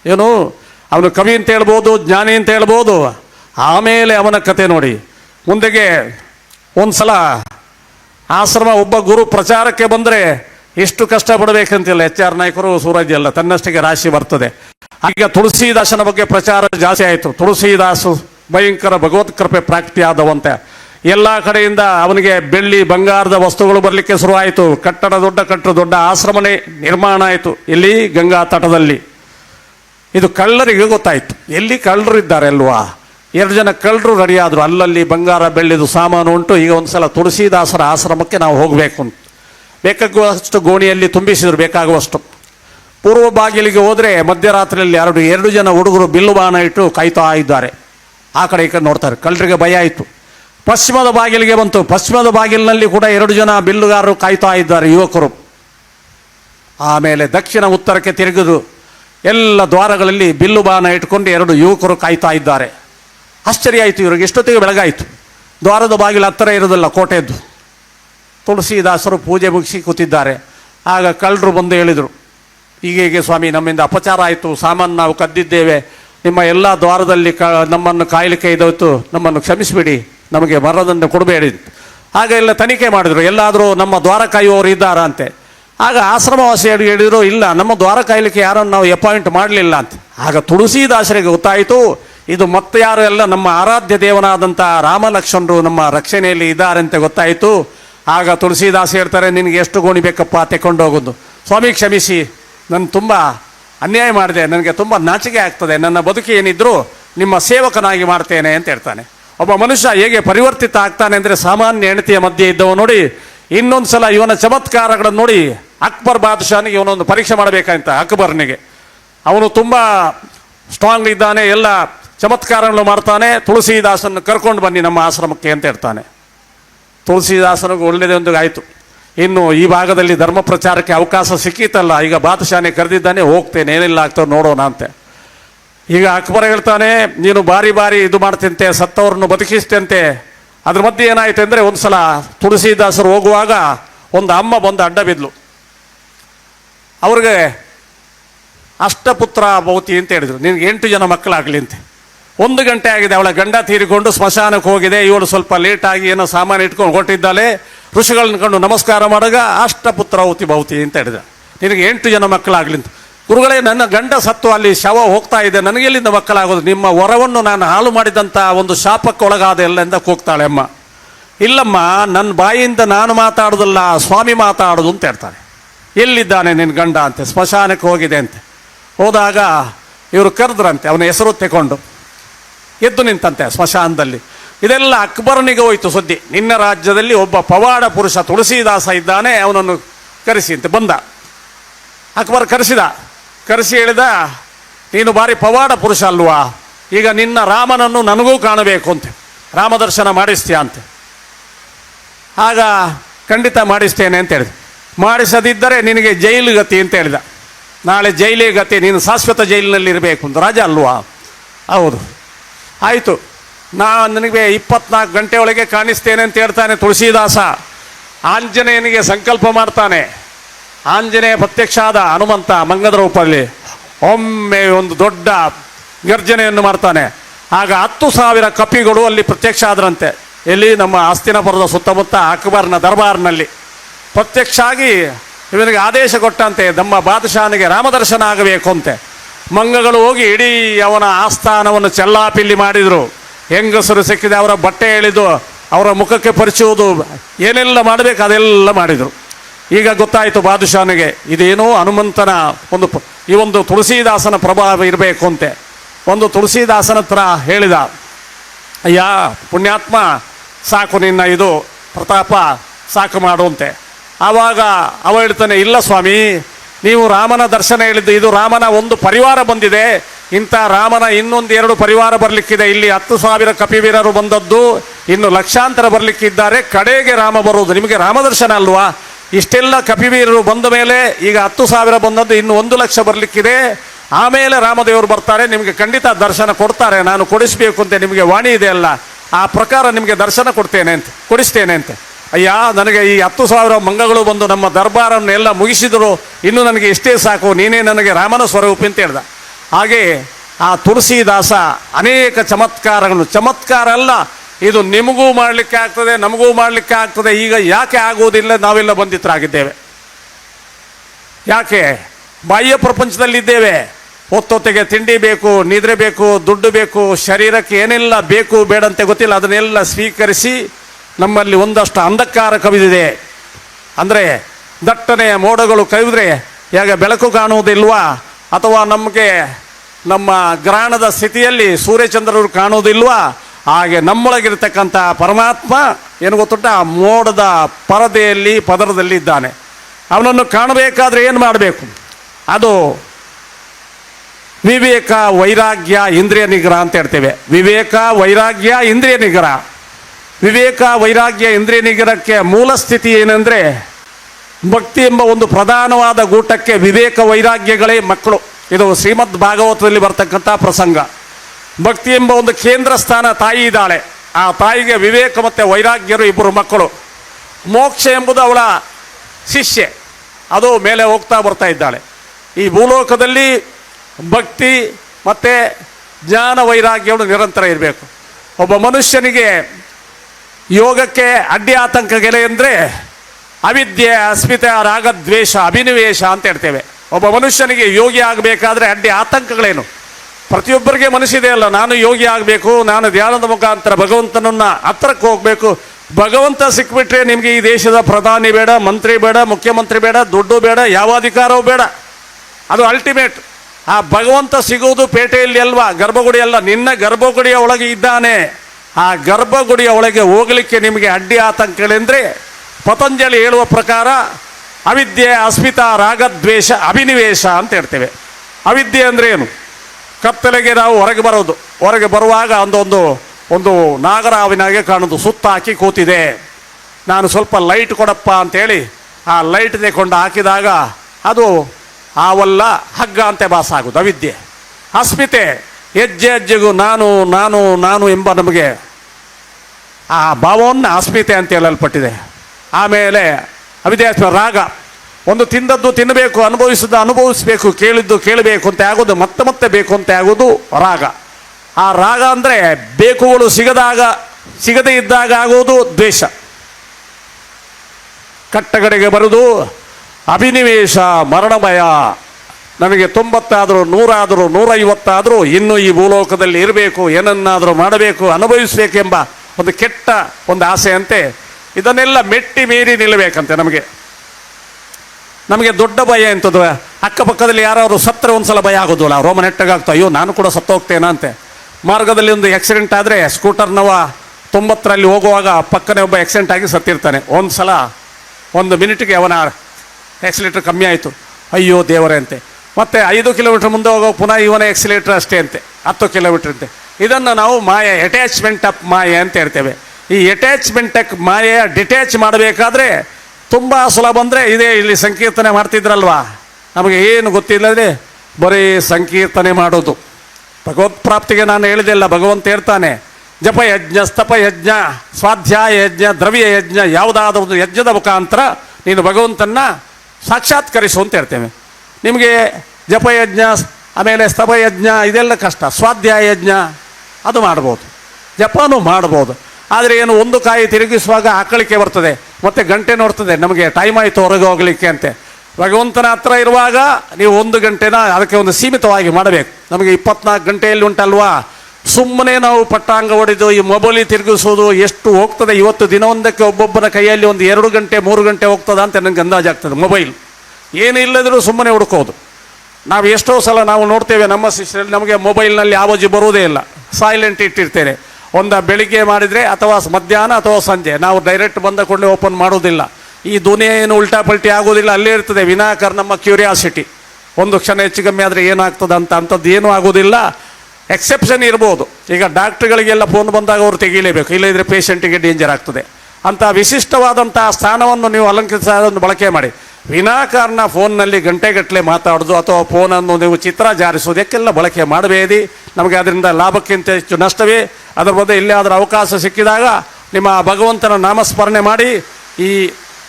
ಏನು? ಅವನು ಕವಿ ಅಂತ ಹೇಳ್ಬೋದು, ಜ್ಞಾನಿ ಅಂತ ಹೇಳ್ಬೋದು. ಆಮೇಲೆ ಅವನ ಕತೆ ನೋಡಿ. ಮುಂದೆಗೆ ಒಂದ್ಸಲ ಆಶ್ರಮ ಒಬ್ಬ ಗುರು ಪ್ರಚಾರಕ್ಕೆ ಬಂದರೆ ಎಷ್ಟು ಕಷ್ಟಪಡಬೇಕಂತಿಲ್ಲ. ಎಚ್ ಆರ್ ನಾಯಕರು, ಸೂರಜ್ ಎಲ್ಲ ತನ್ನಷ್ಟಿಗೆ ರಾಶಿ ಬರ್ತದೆ. ಈಗ ತುಳಸಿದಾಸನ ಬಗ್ಗೆ ಪ್ರಚಾರ ಜಾಸ್ತಿ ಆಯಿತು. ತುಳಸಿದಾಸು ಭಯಂಕರ ಭಗವತ್ ಕೃಪೆ ಪ್ರಾಪ್ತಿಯಾದವಂತೆ. ಎಲ್ಲ ಕಡೆಯಿಂದ ಅವನಿಗೆ ಬೆಳ್ಳಿ ಬಂಗಾರದ ವಸ್ತುಗಳು ಬರಲಿಕ್ಕೆ ಶುರುವಾಯಿತು. ಕಟ್ಟಡ ದೊಡ್ಡ ಕಟ್ಟಡ ದೊಡ್ಡ ಆಶ್ರಮನೆ ನಿರ್ಮಾಣ ಆಯಿತು. ಇಲ್ಲಿ ಗಂಗಾ ತಟದಲ್ಲಿ. ಇದು ಕಳ್ಳರಿಗೆ ಗೊತ್ತಾಯಿತು. ಎಲ್ಲಿ ಕಳ್ಳರು ಇದ್ದಾರೆ ಅಲ್ವಾ? ಎರಡು ಜನ ಕಳ್ಳರು ರೆಡಿಯಾದರು. ಅಲ್ಲಲ್ಲಿ ಬಂಗಾರ ಬೆಳ್ಳಿದು ಸಾಮಾನು ಉಂಟು. ಈಗ ಒಂದ್ಸಲ ತುಳಸಿದಾಸರ ಆಶ್ರಮಕ್ಕೆ ನಾವು ಹೋಗಬೇಕು ಅಂತ. ಬೇಕಾಗುವಷ್ಟು ಗೋಣಿಯಲ್ಲಿ ತುಂಬಿಸಿದ್ರು, ಬೇಕಾಗುವಷ್ಟು. ಪೂರ್ವ ಬಾಗಿಲಿಗೆ ಹೋದರೆ ಮಧ್ಯರಾತ್ರಿಯಲ್ಲಿ ಎರಡು ಎರಡು ಜನ ಹುಡುಗರು ಬಿಲ್ಲು ಬಾಣ ಇಟ್ಟು ಕಾಯ್ತಾ ಇದ್ದಾರೆ ಆ ಕಡೆ ಈ ಕಡೆ ನೋಡ್ತಾರೆ. ಕಳ್ಳರಿಗೆ ಭಯ ಆಯಿತು. ಪಶ್ಚಿಮದ ಬಾಗಿಲಿಗೆ ಬಂತು. ಪಶ್ಚಿಮದ ಬಾಗಿಲಿನಲ್ಲಿ ಕೂಡ ಎರಡು ಜನ ಬಿಲ್ಲುಗಾರರು ಕಾಯ್ತಾ ಇದ್ದಾರೆ, ಯುವಕರು. ಆಮೇಲೆ ದಕ್ಷಿಣ ಉತ್ತರಕ್ಕೆ ತಿರುಗಿದು ಎಲ್ಲ ದ್ವಾರಗಳಲ್ಲಿ ಬಿಲ್ಲು ಬಾಣ ಇಟ್ಕೊಂಡು ಎರಡು ಯುವಕರು ಕಾಯ್ತಾ ಇದ್ದಾರೆ. ಆಶ್ಚರ್ಯ ಆಯಿತು ಇವ್ರಿಗೆ ಎಷ್ಟೊತ್ತಿಗೆ ಬೆಳಗಾಯಿತು. ದ್ವಾರದ ಬಾಗಿಲು ಹತ್ತಿರ ಇರೋದಿಲ್ಲ ಕೋಟೆದ್ದು ತುಳಸಿದಾಸರು ಪೂಜೆ ಮುಗಿಸಿ ಕೂತಿದ್ದಾರೆ. ಆಗ ಕಳ್ಳರು ಬಂದು ಹೇಳಿದರು ಹೀಗೆ ಸ್ವಾಮಿ, ನಮ್ಮಿಂದ ಅಪಚಾರ ಆಯಿತು, ಸಾಮಾನು ನಾವು ಕದ್ದಿದ್ದೇವೆ. ನಿಮ್ಮ ಎಲ್ಲ ದ್ವಾರದಲ್ಲಿ ಕ, ನಮ್ಮನ್ನು ಕಾಯಲಿಕ್ಕೆ ಇದ್ದವತ್ತು ನಮ್ಮನ್ನು ಕ್ಷಮಿಸಿಬಿಡಿ. ನಮಗೆ ಮರದನ್ನು ಕೊಡಬೇಡಿ ಆಗ ಎಲ್ಲ ತನಿಖೆ ಮಾಡಿದರು. ಎಲ್ಲಾದರೂ ನಮ್ಮ ದ್ವಾರಕಾಯಿಯವರು ಇದ್ದಾರಂತೆ ಆಗ ಆಶ್ರಮವಾಸಿಯರು ಹೇಳಿದರು, ಇಲ್ಲ, ನಮ್ಮ ದ್ವಾರ ಕಾಯ್ಲಿಕ್ಕೆ ಯಾರನ್ನು ನಾವು ಅಪಾಯಿಂಟ್ ಮಾಡಲಿಲ್ಲ ಅಂತ. ಆಗ ತುಳಸಿದಾಸರಿಗೆ ಗೊತ್ತಾಯಿತು, ಇದು ಮತ್ತೆ ಯಾರು ಎಲ್ಲ ನಮ್ಮ ಆರಾಧ್ಯ ದೇವನಾದಂಥ ರಾಮಲಕ್ಷ್ಮಣರು ನಮ್ಮ ರಕ್ಷಣೆಯಲ್ಲಿ ಇದ್ದಾರೆ ಅಂತ ಗೊತ್ತಾಯಿತು. ಆಗ ತುಳಸಿದಾಸ ಹೇಳ್ತಾರೆ, ನಿನಗೆ ಎಷ್ಟು ಗೋಣಿ ಬೇಕಪ್ಪ ತೆಕೊಂಡೋಗೋದು ಸ್ವಾಮಿ, ಕ್ಷಮಿಸಿ, ನಾನು ತುಂಬ ಅನ್ಯಾಯ ಮಾಡಿದೆ, ನನಗೆ ತುಂಬ ನಾಚಿಕೆ ಆಗ್ತದೆ, ನನ್ನ ಬದುಕು ಏನಿದ್ರು ನಿಮ್ಮ ಸೇವಕನಾಗಿ ಮಾಡ್ತೇನೆ ಅಂತ ಹೇಳ್ತಾನೆ. ಒಬ್ಬ ಮನುಷ್ಯ ಹೇಗೆ ಪರಿವರ್ತಿತ ಆಗ್ತಾನೆ ಅಂದರೆ ಸಾಮಾನ್ಯ ಹೆಂಡತಿಯ ಮಧ್ಯೆ ಇದ್ದವ ನೋಡಿ, ಇನ್ನೊಂದು ಸಲ ಇವನ ಚಮತ್ಕಾರಗಳನ್ನು ನೋಡಿ, ಅಕ್ಬರ್ ಬಾದಶಾನಿಗೆ ಇವನೊಂದು ಪರೀಕ್ಷೆ ಮಾಡಬೇಕಂತ ಅಕ್ಬರ್ನಿಗೆ. ಅವನು ತುಂಬ ಸ್ಟ್ರಾಂಗ್ ಇದ್ದಾನೆ, ಎಲ್ಲ ಚಮತ್ಕಾರಗಳು ಮಾಡ್ತಾನೆ ತುಳಸಿದಾಸನ್ನು ಕರ್ಕೊಂಡು ಬನ್ನಿ ನಮ್ಮ ಆಶ್ರಮಕ್ಕೆ ಅಂತ ಹೇಳ್ತಾನೆ. ತುಳಸಿದಾಸನಿಗೆ ಒಳ್ಳೆಯದೇ ಒಂದು ಆಯಿತು. ಇನ್ನು ಈ ಭಾಗದಲ್ಲಿ ಧರ್ಮ ಪ್ರಚಾರಕ್ಕೆ ಅವಕಾಶ ಸಿಕ್ಕಿತಲ್ಲ, ಈಗ ಬಾದಶಾನೆ ಕರೆದಿದ್ದಾನೆ, ಹೋಗ್ತೇನೆ, ಏನೆಲ್ಲ ಆಗ್ತದೆ ನೋಡೋಣ ಅಂತೆ. ಈಗ ಅಕ್ಬರ ಹೇಳ್ತಾನೆ, ನೀನು ಬಾರಿ ಬಾರಿ ಇದು ಮಾಡ್ತಂತೆ, ಸತ್ತವ್ರನ್ನು ಬದುಕಿಸ್ತಂತೆ. ಅದ್ರ ಮಧ್ಯೆ ಏನಾಯ್ತು ಅಂದರೆ ಒಂದು ಸಲ ತುಳಸಿದಾಸರು ಹೋಗುವಾಗ ಒಂದು ಅಮ್ಮ ಬಂದು ಅಡ್ಡ ಬಿದ್ಲು. ಅವ್ರಿಗೆ, ಅಷ್ಟಪುತ್ರ ಭೌತಿ ಅಂತ ಹೇಳಿದ್ರು. ನಿನಗೆ ಎಂಟು ಜನ ಮಕ್ಕಳಾಗಲಿ ಅಂತೆ. ಒಂದು ಗಂಟೆ ಆಗಿದೆ, ಅವಳ ಗಂಡ ತೀರಿಕೊಂಡು ಸ್ಮಶಾನಕ್ಕೆ ಹೋಗಿದೆ. ಇವಳು ಸ್ವಲ್ಪ ಲೇಟ್ ಆಗಿ ಏನೋ ಸಾಮಾನು ಇಟ್ಕೊಂಡು ಕೊಟ್ಟಿದ್ದಾಳೆ ಋಷಿಗಳನ್ನ ಕಂಡು ನಮಸ್ಕಾರ ಮಾಡಾಗ ಅಷ್ಟಪುತ್ರಾವತಿ ಭೌತಿ ಅಂತ ಹೇಳಿದ ನಿನಗೆ ಎಂಟು ಜನ ಮಕ್ಕಳಾಗಲಿ ಅಂತ. ಗುರುಗಳೇ, ನನ್ನ ಗಂಡ ಸತ್ತು, ಅಲ್ಲಿ ಶವ ಹೋಗ್ತಾ ಇದೆ. ನನಗೆ ಎಲ್ಲಿಂದ ಮಕ್ಕಳಾಗೋದು? ನಿಮ್ಮ ವರವನ್ನು ನಾನು ಹಾಳು ಮಾಡಿದಂಥ ಒಂದು ಶಾಪಕ್ಕೊಳಗಾದ ಎಲ್ಲೆಂದ ಕೂಗ್ತಾಳೆ ಅಮ್ಮ. ಇಲ್ಲಮ್ಮ ನನ್ನ ಬಾಯಿಯಿಂದ ನಾನು ಮಾತಾಡೋದಲ್ಲ, ಸ್ವಾಮಿ ಮಾತಾಡೋದು ಅಂತ ಹೇಳ್ತಾರೆ ಎಲ್ಲಿದ್ದಾನೆ ನಿನ್ನ ಗಂಡ ಅಂತೆ? ಸ್ಮಶಾನಕ್ಕೆ ಹೋಗಿದೆ ಅಂತೆ. ಹೋದಾಗ ಇವರು ಕರೆದ್ರಂತೆ, ಅವನ ಹೆಸರು ತೆಕೊಂಡು. ಎದ್ದು ನಿಂತಂತೆ ಸ್ಮಶಾನದಲ್ಲಿ. ಇದೆಲ್ಲ ಅಕ್ಬರನಿಗೆ ಹೋಯಿತು ಸುದ್ದಿ. ನಿನ್ನ ರಾಜ್ಯದಲ್ಲಿ ಒಬ್ಬ ಪವಾಡ ಪುರುಷ ತುಳಸಿದಾಸ ಇದ್ದಾನೆ, ಅವನನ್ನು ಕರೆಸಿ ಅಂತೆ ಬಂದ. ಅಕ್ಬರ್ ಕರೆಸಿದ. ಕರೆಸಿ ಹೇಳಿದ, ನೀನು ಭಾರಿ ಪವಾಡ ಪುರುಷ ಅಲ್ವಾ? ಈಗ ನಿನ್ನ ರಾಮನನ್ನು ನನಗೂ ಕಾಣಬೇಕು ಅಂತೆ. ರಾಮದರ್ಶನ ಮಾಡಿಸ್ತೀಯ ಅಂತೆ. ಆಗ ಖಂಡಿತ ಮಾಡಿಸ್ತೇನೆ ಅಂತ ಹೇಳಿದೆ. ಮಾಡಿಸದಿದ್ದರೆ ನಿನಗೆ ಜೈಲು ಗತಿ ಅಂತ ಹೇಳಿದ. ನಾಳೆ ಜೈಲೇ ಗತಿ, ನೀನು ಶಾಶ್ವತ ಜೈಲಿನಲ್ಲಿ ಇರಬೇಕು ಅಂತ. ರಾಜ ಅಲ್ವಾ? ಹೌದು. ಆಯಿತು. ನಾ ನನಗೆ ಇಪ್ಪತ್ನಾಲ್ಕು ಗಂಟೆ ಒಳಗೆ ಕಾಣಿಸ್ತೇನೆ ಅಂತ ಹೇಳ್ತಾನೆ ತುಳಸಿದಾಸ. ಆಂಜನೇಯನಿಗೆ ಸಂಕಲ್ಪ ಮಾಡ್ತಾನೆ. ಆಂಜನೇಯ ಪ್ರತ್ಯಕ್ಷ ಆದ ಹನುಮಂತ ಮಂಗದ ರೂಪದಲ್ಲಿ ಒಮ್ಮೆ ಒಂದು ದೊಡ್ಡ ಗರ್ಜನೆಯನ್ನು ಮಾಡ್ತಾನೆ. ಆಗ ಹತ್ತು ಸಾವಿರ ಕಪಿಗಳು ಅಲ್ಲಿ ಪ್ರತ್ಯಕ್ಷ ಆದ್ರಂತೆ. ಎಲ್ಲಿ ನಮ್ಮ ಆಸ್ತಿನಪುರದ ಸುತ್ತಮುತ್ತ ಅಕ್ಬರ್ನ ದರ್ಬಾರ್ನಲ್ಲಿ. ಪ್ರತ್ಯಕ್ಷ ಆಗಿ ಇವನಿಗೆ ಆದೇಶ ಕೊಟ್ಟಂತೆ, ನಮ್ಮ ಬಾದಶಾನಿಗೆ ರಾಮದರ್ಶನ ಆಗಬೇಕು ಅಂತೆ. ಮಂಗಗಳು ಹೋಗಿ ಇಡೀ ಅವನ ಆಸ್ಥಾನವನ್ನು ಚೆಲ್ಲಾಪಿಲ್ಲಿ ಮಾಡಿದರು. ಹೆಂಗಸರು ಸಿಕ್ಕಿದೆ, ಅವರ ಬಟ್ಟೆ ಎಳೆದು ಅವರ ಮುಖಕ್ಕೆ ಪರಿಚುವುದು ಏನೆಲ್ಲ ಮಾಡಬೇಕು ಅದೆಲ್ಲ ಮಾಡಿದರು. ಈಗ ಗೊತ್ತಾಯಿತು ಬಾದುಷಾನಿಗೆ ಇದೇನೋ ಹನುಮಂತನ ಒಂದು ಈ ಒಂದು ತುಳಸಿದಾಸನ ಪ್ರಭಾವ ಇರಬೇಕು ಅಂತೆ. ಒಂದು ತುಳಸಿದಾಸನ ಹತ್ರ ಹೇಳಿದ, ಅಯ್ಯ, ಪುಣ್ಯಾತ್ಮ, ಸಾಕು ನಿನ್ನ ಇದು, ಪ್ರತಾಪ, ಸಾಕು ಮಾಡುವಂತೆ ಆವಾಗ ಅವ ಹೇಳ್ತಾನೆ, ಇಲ್ಲ ಸ್ವಾಮಿ, ನೀವು ರಾಮನ ದರ್ಶನ ಹೇಳಿದ್ದು, ಇದು ರಾಮನ ಒಂದು ಪರಿವಾರ ಬಂದಿದೆ. ಇಂಥ ರಾಮನ ಇನ್ನೊಂದು ಎರಡು ಪರಿವಾರ ಬರಲಿಕ್ಕಿದೆ. ಇಲ್ಲಿ ಹತ್ತು ಸಾವಿರ ಕಪಿವೀರರು ಬಂದದ್ದು, ಇನ್ನು ಲಕ್ಷಾಂತರ ಬರಲಿಕ್ಕಿದ್ದಾರೆ. ಕಡೆಗೆ ರಾಮ ಬರುವುದು ನಿಮಗೆ ರಾಮದರ್ಶನ ಅಲ್ವಾ? ಇಷ್ಟೆಲ್ಲ ಕಪಿವೀರರು ಬಂದ ಮೇಲೆ ಈಗ ಹತ್ತು ಸಾವಿರ ಬಂದದ್ದು ಇನ್ನು ಒಂದು ಲಕ್ಷ ಬರಲಿಕ್ಕಿದೆ. ಆಮೇಲೆ ರಾಮದೇವರು ಬರ್ತಾರೆ, ನಿಮಗೆ ಖಂಡಿತ ದರ್ಶನ ಕೊಡ್ತಾರೆ. ನಾನು ಕೊಡಿಸ್ಬೇಕು ಅಂತ ನಿಮಗೆ ವಾಣಿ ಇದೆ ಅಲ್ಲ. ಆ ಪ್ರಕಾರ ನಿಮಗೆ ದರ್ಶನ ಕೊಡ್ತೇನೆ ಅಂತ, ಕೊಡಿಸ್ತೇನೆ ಅಂತ. ಅಯ್ಯ, ನನಗೆ ಈ ಹತ್ತು ಸಾವಿರ ಮಂಗಗಳು ಬಂದು ನಮ್ಮ ದರ್ಬಾರನ್ನು ಎಲ್ಲ ಮುಗಿಸಿದರು, ಇನ್ನು ನನಗೆ ಇಷ್ಟೇ ಸಾಕು. ನೀನೇ ನನಗೆ ರಾಮನ ಸ್ವರೂಪ ಅಂತ ಹೇಳ್ದ. ಹಾಗೆ ಆ ತುಳಸಿದಾಸ ಅನೇಕ ಚಮತ್ಕಾರಗಳು ಚಮತ್ಕಾರ ಅಲ್ಲ ಇದು ನಿಮಗೂ ಮಾಡಲಿಕ್ಕೆ ಆಗ್ತದೆ, ನಮಗೂ ಮಾಡಲಿಕ್ಕೆ ಆಗ್ತದೆ, ಈಗ ಯಾಕೆ ಆಗುವುದಿಲ್ಲ ನಾವೆಲ್ಲ ಬಂಧಿತರಾಗಿದ್ದೇವೆ. ಯಾಕೆ? ಬಾಹ್ಯ ಪ್ರಪಂಚದಲ್ಲಿದ್ದೇವೆ. ಹೊತ್ತೊತ್ತಿಗೆ ತಿಂಡಿ ಬೇಕು, ನಿದ್ರೆ ಬೇಕು, ದುಡ್ಡು ಬೇಕು, ಶರೀರಕ್ಕೆ ಏನೆಲ್ಲ ಬೇಕು ಬೇಡಂತೆ ಗೊತ್ತಿಲ್ಲ, ಅದನ್ನೆಲ್ಲ ಸ್ವೀಕರಿಸಿ ನಮ್ಮಲ್ಲಿ ಒಂದಷ್ಟು ಅಂಧಕಾರ ಕವಿದಿದೆ. ಅಂದರೆ ದಟ್ಟನೆಯ ಮೋಡಗಳು ಕವಿದ್ರೆ ಯಾಗ ಬೆಳಕು ಕಾಣುವುದಿಲ್ವಾ? ಅಥವಾ ನಮಗೆ ನಮ್ಮ ಗ್ರಹಣದ ಸ್ಥಿತಿಯಲ್ಲಿ ಸೂರ್ಯಚಂದ್ರರು ಕಾಣುವುದಿಲ್ವಾ? ಹಾಗೆ ನಮ್ಮೊಳಗಿರ್ತಕ್ಕಂಥ ಪರಮಾತ್ಮ, ಏನು ಗೊತ್ತುಂಟ? ಆ ಮೋಡದ ಪರದೆಯಲ್ಲಿ, ಪದರದಲ್ಲಿ ಇದ್ದಾನೆ. ಅವನನ್ನು ಕಾಣಬೇಕಾದ್ರೆ ಏನು ಮಾಡಬೇಕು? ಅದು ವಿವೇಕ ವೈರಾಗ್ಯ ಇಂದ್ರಿಯ ನಿಗ್ರಹ ಅಂತ ಹೇಳ್ತೇವೆ. ವಿವೇಕ ವೈರಾಗ್ಯ ಇಂದ್ರಿಯ ನಿಗ್ರಹ. ವಿವೇಕ ವೈರಾಗ್ಯ ಇಂದ್ರಿಯ ನಿಗ್ರಹಕ್ಕೆ ಮೂಲ ಸ್ಥಿತಿ ಏನಂದ್ರೆ, ಭಕ್ತಿ ಎಂಬ ಒಂದು ಪ್ರಧಾನವಾದ ಗೂಟಕ್ಕೆ ವಿವೇಕ ವೈರಾಗ್ಯಗಳೇ ಮಕ್ಕಳು. ಇದು ಶ್ರೀಮದ್ ಭಾಗವತದಲ್ಲಿ ಬರ್ತಕ್ಕಂಥ ಪ್ರಸಂಗ. ಭಕ್ತಿ ಎಂಬ ಒಂದು ಕೇಂದ್ರ ಸ್ಥಾನ ತಾಯಿ ಇದ್ದಾಳೆ. ಆ ತಾಯಿಗೆ ವಿವೇಕ ಮತ್ತು ವೈರಾಗ್ಯರು ಇಬ್ಬರು ಮಕ್ಕಳು. ಮೋಕ್ಷ ಎಂಬುದು ಅವಳ ಶಿಷ್ಯ. ಅದು ಮೇಲೆ ಹೋಗ್ತಾ ಬರ್ತಾ ಇದ್ದಾಳೆ. ಈ ಭೂಲೋಕದಲ್ಲಿ ಭಕ್ತಿ ಮತ್ತು ಜ್ಞಾನ ವೈರಾಗ್ಯಗಳು ನಿರಂತರ ಇರಬೇಕು. ಒಬ್ಬ ಮನುಷ್ಯನಿಗೆ ಯೋಗಕ್ಕೆ ಅಡ್ಡಿ ಆತಂಕಗೆಲೆ ಅಂದರೆ ಅವಿದ್ಯೆ, ಅಸ್ಮಿತೆ, ರಾಗದ್ವೇಷ, ಅಭಿನಿವೇಶ ಅಂತ ಹೇಳ್ತೇವೆ. ಒಬ್ಬ ಮನುಷ್ಯನಿಗೆ ಯೋಗಿ ಆಗಬೇಕಾದ್ರೆ ಅಡ್ಡಿ ಆತಂಕಗಳೇನು? ಪ್ರತಿಯೊಬ್ಬರಿಗೆ ಮನಸ್ಸಿದೆ ಅಲ್ಲ, ನಾನು ಯೋಗಿ ಆಗಬೇಕು, ನಾನು ಧ್ಯಾನದ ಮುಖಾಂತರ ಭಗವಂತನನ್ನ ಹತ್ತಿರಕ್ಕೆ ಹೋಗಬೇಕು. ಭಗವಂತ ಸಿಕ್ಬಿಟ್ರೆ ನಿಮಗೆ ಈ ದೇಶದ ಪ್ರಧಾನಿ ಬೇಡ, ಮಂತ್ರಿ ಬೇಡ, ಮುಖ್ಯಮಂತ್ರಿ ಬೇಡ, ದುಡ್ಡು ಬೇಡ, ಯಾವ ಅಧಿಕಾರವೂ ಬೇಡ. ಅದು ಅಲ್ಟಿಮೇಟ್ ಆ ಭಗವಂತ ಸಿಗುವುದು ಪೇಟೆಯಲ್ಲಿ ಅಲ್ವಾ, ಗರ್ಭಗುಡಿ ಅಲ್ಲ, ನಿನ್ನ ಗರ್ಭಗುಡಿಯ ಒಳಗೆ ಇದ್ದಾನೆ. ಆ ಗರ್ಭಗುಡಿಯ ಒಳಗೆ ಹೋಗಲಿಕ್ಕೆ ನಿಮಗೆ ಅಡ್ಡಿ ಆತಂಕಗಳೆಂದರೆ ಪತಂಜಲಿ ಹೇಳುವ ಪ್ರಕಾರ ಅವಿದ್ಯೆ, ಅಸ್ಮಿತಾ, ರಾಗದ್ವೇಷ, ಅಭಿನಿವೇಶ ಅಂತ ಹೇಳ್ತೇವೆ. ಅವಿದ್ಯೆ ಅಂದರೆ ಏನು? ಕತ್ತಲೆಗೆ ನಾವು ಹೊರಗೆ ಬರೋದು. ಹೊರಗೆ ಬರುವಾಗ ಒಂದೊಂದು ಒಂದು ನಾಗರಾವಿನಾಗೆ ಕಾಣೋದು. ಸುತ್ತ ಹಾಕಿ ಕೂತಿದೆ. ನಾನು ಸ್ವಲ್ಪ ಲೈಟ್ ಕೊಡಪ್ಪ ಅಂತೇಳಿ ಆ ಲೈಟ್ ತೆಕೊಂಡು ಹಾಕಿದಾಗ ಅದು ಆವಲ್ಲ ಹಗ್ಗ ಅಂತ ಭಾಸ ಆಗೋದು ಅವಿದ್ಯೆ. ಅಸ್ಮಿತೆ, ಹೆಜ್ಜೆ ಹೆಜ್ಜೆಗೂ ನಾನು ನಾನು ನಾನು ಎಂಬ ನಮಗೆ ಆ ಭಾವವನ್ನು ಅಸ್ಮಿತೆ ಅಂತ ಹೇಳಲ್ಪಟ್ಟಿದೆ. ಆಮೇಲೆ ಅವಿದ್ಯಾಸ್ಮ ರಾಗ. ಒಂದು ತಿಂದದ್ದು ತಿನ್ನಬೇಕು, ಅನುಭವಿಸಿದ್ದು ಅನುಭವಿಸಬೇಕು, ಕೇಳಿದ್ದು ಕೇಳಬೇಕು, ಅಂತ ಆಗೋದು, ಮತ್ತೆ ಮತ್ತೆ ಬೇಕು ಅಂತ ಆಗೋದು ರಾಗ. ಆ ರಾಗ ಅಂದರೆ ಬೇಕುಗಳು ಸಿಗದಾಗ, ಸಿಗದೇ ಇದ್ದಾಗ ಆಗೋದು ದ್ವೇಷ. ಕಟ್ಟಗಡೆಗೆ ಬರುವುದು ಅಭಿನಿವೇಶ ಮರಣ ಭಯ ನನಗೆ ತೊಂಬತ್ತಾದರೂ, ನೂರಾದರೂ, ನೂರೈವತ್ತಾದರೂ ಇನ್ನೂ ಈ ಭೂಲೋಕದಲ್ಲಿ ಇರಬೇಕು, ಏನನ್ನಾದರೂ ಮಾಡಬೇಕು, ಅನುಭವಿಸಬೇಕೆಂಬ ಒಂದು ಕೆಟ್ಟ ಒಂದು ಆಸೆಯಂತೆ, ಇದನ್ನೆಲ್ಲ ಮೆಟ್ಟಿ ಮೀರಿ ನಿಲ್ಲಬೇಕಂತೆ ನಮಗೆ. ನಮಗೆ ದೊಡ್ಡ ಭಯ ಎಂಥದ್ದು ಅಕ್ಕಪಕ್ಕದಲ್ಲಿ ಯಾರಾದ್ರು ಸತ್ತರೆ ಒಂದ್ಸಲ ಭಯ ಆಗೋದಿಲ್ಲ? ರೋಮ ನೆಟ್ಟಗಾಗ್ತಾ ಅಯ್ಯೋ, ನಾನು ಕೂಡ ಸತ್ತೋಗ್ತೇನಾ? ಅಂತೆ. ಮಾರ್ಗದಲ್ಲಿ ಒಂದು ಆಕ್ಸಿಡೆಂಟ್ ಆದರೆ ಸ್ಕೂಟರ್ನವ ತೊಂಬತ್ತರಲ್ಲಿ ಹೋಗುವಾಗ ಪಕ್ಕನೆ ಒಬ್ಬ ಆಕ್ಸಿಡೆಂಟ್ ಆಗಿ ಸತ್ತಿರ್ತಾನೆ. ಒಂದು ಸಲ ಒಂದು ಮಿನಿಟ್ಗೆ ಅವನ ಆಕ್ಸಿಲೇಟರ್ ಕಮ್ಮಿ ಆಯಿತು. ಅಯ್ಯೋ, ದೇವರೇ, ಅಂತೆ. ಮತ್ತೆ ಐದು ಕಿಲೋಮೀಟರ್ ಮುಂದೆ ಹೋಗೋ ಪುನಃ ಇವನ ಆಕ್ಸಿಲೇಟರ್ ಅಷ್ಟೇ ಅಂತೆ. ಹತ್ತು ಕಿಲೋಮೀಟರ್ ಅಂತೆ. ಇದನ್ನು ನಾವು ಮಾಯೆ ಅಟ್ಯಾಚ್ಮೆಂಟ್ ಅಪ್ ಮಾಯೆ ಅಂತ ಹೇಳ್ತೇವೆ. ಈ ಅಟ್ಯಾಚ್ಮೆಂಟ್ ಮಾಯೆಯ ಡಿಟ್ಯಾಚ್ ಮಾಡಬೇಕಾದ್ರೆ ತುಂಬ ಸುಲಭ ಅಂದರೆ ಇದೇ ಇಲ್ಲಿ ಸಂಕೀರ್ತನೆ ಮಾಡ್ತಿದ್ರಲ್ವಾ? ನಮಗೆ ಏನು ಗೊತ್ತಿಲ್ಲದೆ ಬರೀ ಸಂಕೀರ್ತನೆ ಮಾಡೋದು. ಭಗವತ್ ಪ್ರಾಪ್ತಿಗೆ ನಾನು ಹೇಳಿದೆಲ್ಲ ಭಗವಂತ ಹೇಳ್ತಾನೆ, ಜಪ ಯಜ್ಞ, ಸ್ತಪ ಯಜ್ಞ, ಸ್ವಾಧ್ಯಾಯ ಯಜ್ಞ, ದ್ರವ್ಯ ಯಜ್ಞ ಯಾವುದಾದ ಒಂದು ಯಜ್ಞದ ಮುಖಾಂತರ ನೀನು ಭಗವಂತನ್ನ ಸಾಕ್ಷಾತ್ಕರಿಸು ಅಂತ ಹೇಳ್ತೇವೆ. ನಿಮಗೆ ಜಪಯಜ್ಞ ಆಮೇಲೆ ಸ್ತಪಯಜ್ಞ ಇದೆಲ್ಲ ಕಷ್ಟ. ಸ್ವಾಧ್ಯಾಯ ಯಜ್ಞ, ಅದು ಮಾಡ್ಬೋದು. ಜಪನೂ ಮಾಡ್ಬೋದು. ಆದರೆ ಏನು, ಒಂದು ಕಾಯಿ ತಿರುಗಿಸುವಾಗ ಆಕಳಿಕೆ ಬರ್ತದೆ. ಮತ್ತೆ ಗಂಟೆ ನೋಡ್ತದೆ, ನಮಗೆ ಟೈಮ್ ಆಯಿತು ಹೊರಗೆ ಹೋಗಲಿಕ್ಕೆ ಅಂತೆ. ಭಗವಂತನ ಹತ್ರ ಇರುವಾಗ ನೀವು ಒಂದು ಗಂಟೆನ ಅದಕ್ಕೆ ಒಂದು ಸೀಮಿತವಾಗಿ ಮಾಡಬೇಕು. ನಮಗೆ ಇಪ್ಪತ್ನಾಲ್ಕು ಗಂಟೆಯಲ್ಲಿ ಉಂಟಲ್ವಾ? ಸುಮ್ಮನೆ ನಾವು ಪಟ್ಟಾಂಗ ಹೊಡೆದು, ಈ ಮೊಬೈಲ್ ತಿರುಗಿಸೋದು ಎಷ್ಟು ಹೋಗ್ತದೆ? ಇವತ್ತು ದಿನವೊಂದಕ್ಕೆ ಒಬ್ಬೊಬ್ಬರ ಕೈಯಲ್ಲಿ ಒಂದು ಎರಡು ಗಂಟೆ, ಮೂರು ಗಂಟೆ ಹೋಗ್ತದ ಅಂತ ನನಗೆ ಅಂದಾಜಾಗ್ತದೆ ಮೊಬೈಲ್. ಏನು ಇಲ್ಲದರೂ ಸುಮ್ಮನೆ ಹುಡುಕೋದು. ನಾವು ಎಷ್ಟೋ ಸಲ ನಾವು ನೋಡ್ತೇವೆ ನಮ್ಮ ಶಿಷ್ಯರಲ್ಲಿ ನಮಗೆ ಮೊಬೈಲ್ನಲ್ಲಿ ಆವಾಜು ಬರುವುದೇ ಇಲ್ಲ. ಸೈಲೆಂಟ್ ಇಟ್ಟಿರ್ತೇನೆ. ಒಂದು ಬೆಳಿಗ್ಗೆ ಮಾಡಿದರೆ ಅಥವಾ ಮಧ್ಯಾಹ್ನ ಅಥವಾ ಸಂಜೆ. ನಾವು ಡೈರೆಕ್ಟ್ ಬಂದ ಕೂಡಲೇ ಓಪನ್ ಮಾಡೋದಿಲ್ಲ ಈ ದುನಿಯಾ ಏನು ಉಲ್ಟಾ ಪಲ್ಟಿ ಆಗೋದಿಲ್ಲ ಅಲ್ಲೇ ಇರ್ತದೆ. ವಿನಾಕರ್ ನಮ್ಮ ಕ್ಯೂರಿಯಾಸಿಟಿ ಒಂದು ಕ್ಷಣ ಹೆಚ್ಚು ಕಮ್ಮಿ ಆದರೆ ಏನಾಗ್ತದೆ ಅಂತ ಅಂಥದ್ದು ಏನೂ ಆಗೋದಿಲ್ಲ ಎಕ್ಸೆಪ್ಷನ್ ಇರ್ಬೋದು. ಈಗ ಡಾಕ್ಟ್ರುಗಳಿಗೆಲ್ಲ ಫೋನ್ ಬಂದಾಗ ಅವರು ತೆಗೀಲೇಬೇಕು. ಇಲ್ಲದಿದ್ದರೆ ಪೇಷಂಟಿಗೆ ಡೇಂಜರ್ ಆಗ್ತದೆ. ಅಂತ ವಿಶಿಷ್ಟವಾದಂಥ ಸ್ಥಾನವನ್ನು ನೀವು ಅಲಂಕರಿಸೋದನ್ನು ಬಳಕೆ ಮಾಡಿ. ವಿನಾಕಾರಣ ಫೋನ್ನಲ್ಲಿ ಗಂಟೆಗಟ್ಟಲೆ ಮಾತಾಡೋದು ಅಥವಾ ಫೋನನ್ನು ನೀವು ಚಿತ್ರ ಜಾರಿಸೋದಕ್ಕೆಲ್ಲ ಬಳಕೆ ಮಾಡಬೇಡಿ. ನಮಗೆ ಅದರಿಂದ ಲಾಭಕ್ಕಿಂತ ಹೆಚ್ಚು ನಷ್ಟವೇ. ಅದರ ಬದಲು ಎಲ್ಲಿಯಾದರೂ ಅವಕಾಶ ಸಿಕ್ಕಿದಾಗ ನಿಮ್ಮ ಭಗವಂತನ ನಾಮಸ್ಮರಣೆ ಮಾಡಿ, ಈ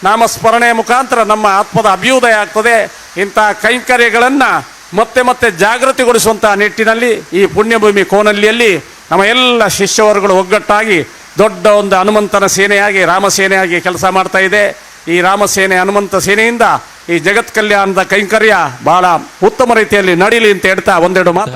ನಾಮಸ್ಮರಣೆಯ ಮುಖಾಂತರ ನಮ್ಮ ಆತ್ಮದ ಅಭ್ಯುದಯ ಆಗ್ತದೆ. ಇಂಥ ಕೈಂಕರ್ಯಗಳನ್ನು ಮತ್ತೆ ಮತ್ತೆ ಜಾಗೃತಿಗೊಳಿಸುವಂಥ ನಿಟ್ಟಿನಲ್ಲಿ ಈ ಪುಣ್ಯಭೂಮಿ ಕೋನಲ್ಲಿಯಲ್ಲಿ ನಮ್ಮ ಎಲ್ಲ ಶಿಷ್ಯವರ್ಗಗಳು ಒಗ್ಗಟ್ಟಾಗಿ ದೊಡ್ಡ ಒಂದು ಹನುಮಂತನ ಸೇನೆಯಾಗಿ ರಾಮಸೇನೆಯಾಗಿ ಕೆಲಸ ಮಾಡ್ತಾ ಇದೆ. ಈ ರಾಮಸೇನೆ ಹನುಮಂತ ಸೇನೆಯಿಂದ ಈ ಜಗತ್ ಕಲ್ಯಾಣದ ಕೈಂಕರ್ಯ ಬಹಳ ಉತ್ತಮ ರೀತಿಯಲ್ಲಿ ನಡೀಲಿ ಅಂತ ಹೇಳ್ತಾ ಒಂದೆರಡು ಮಾತು.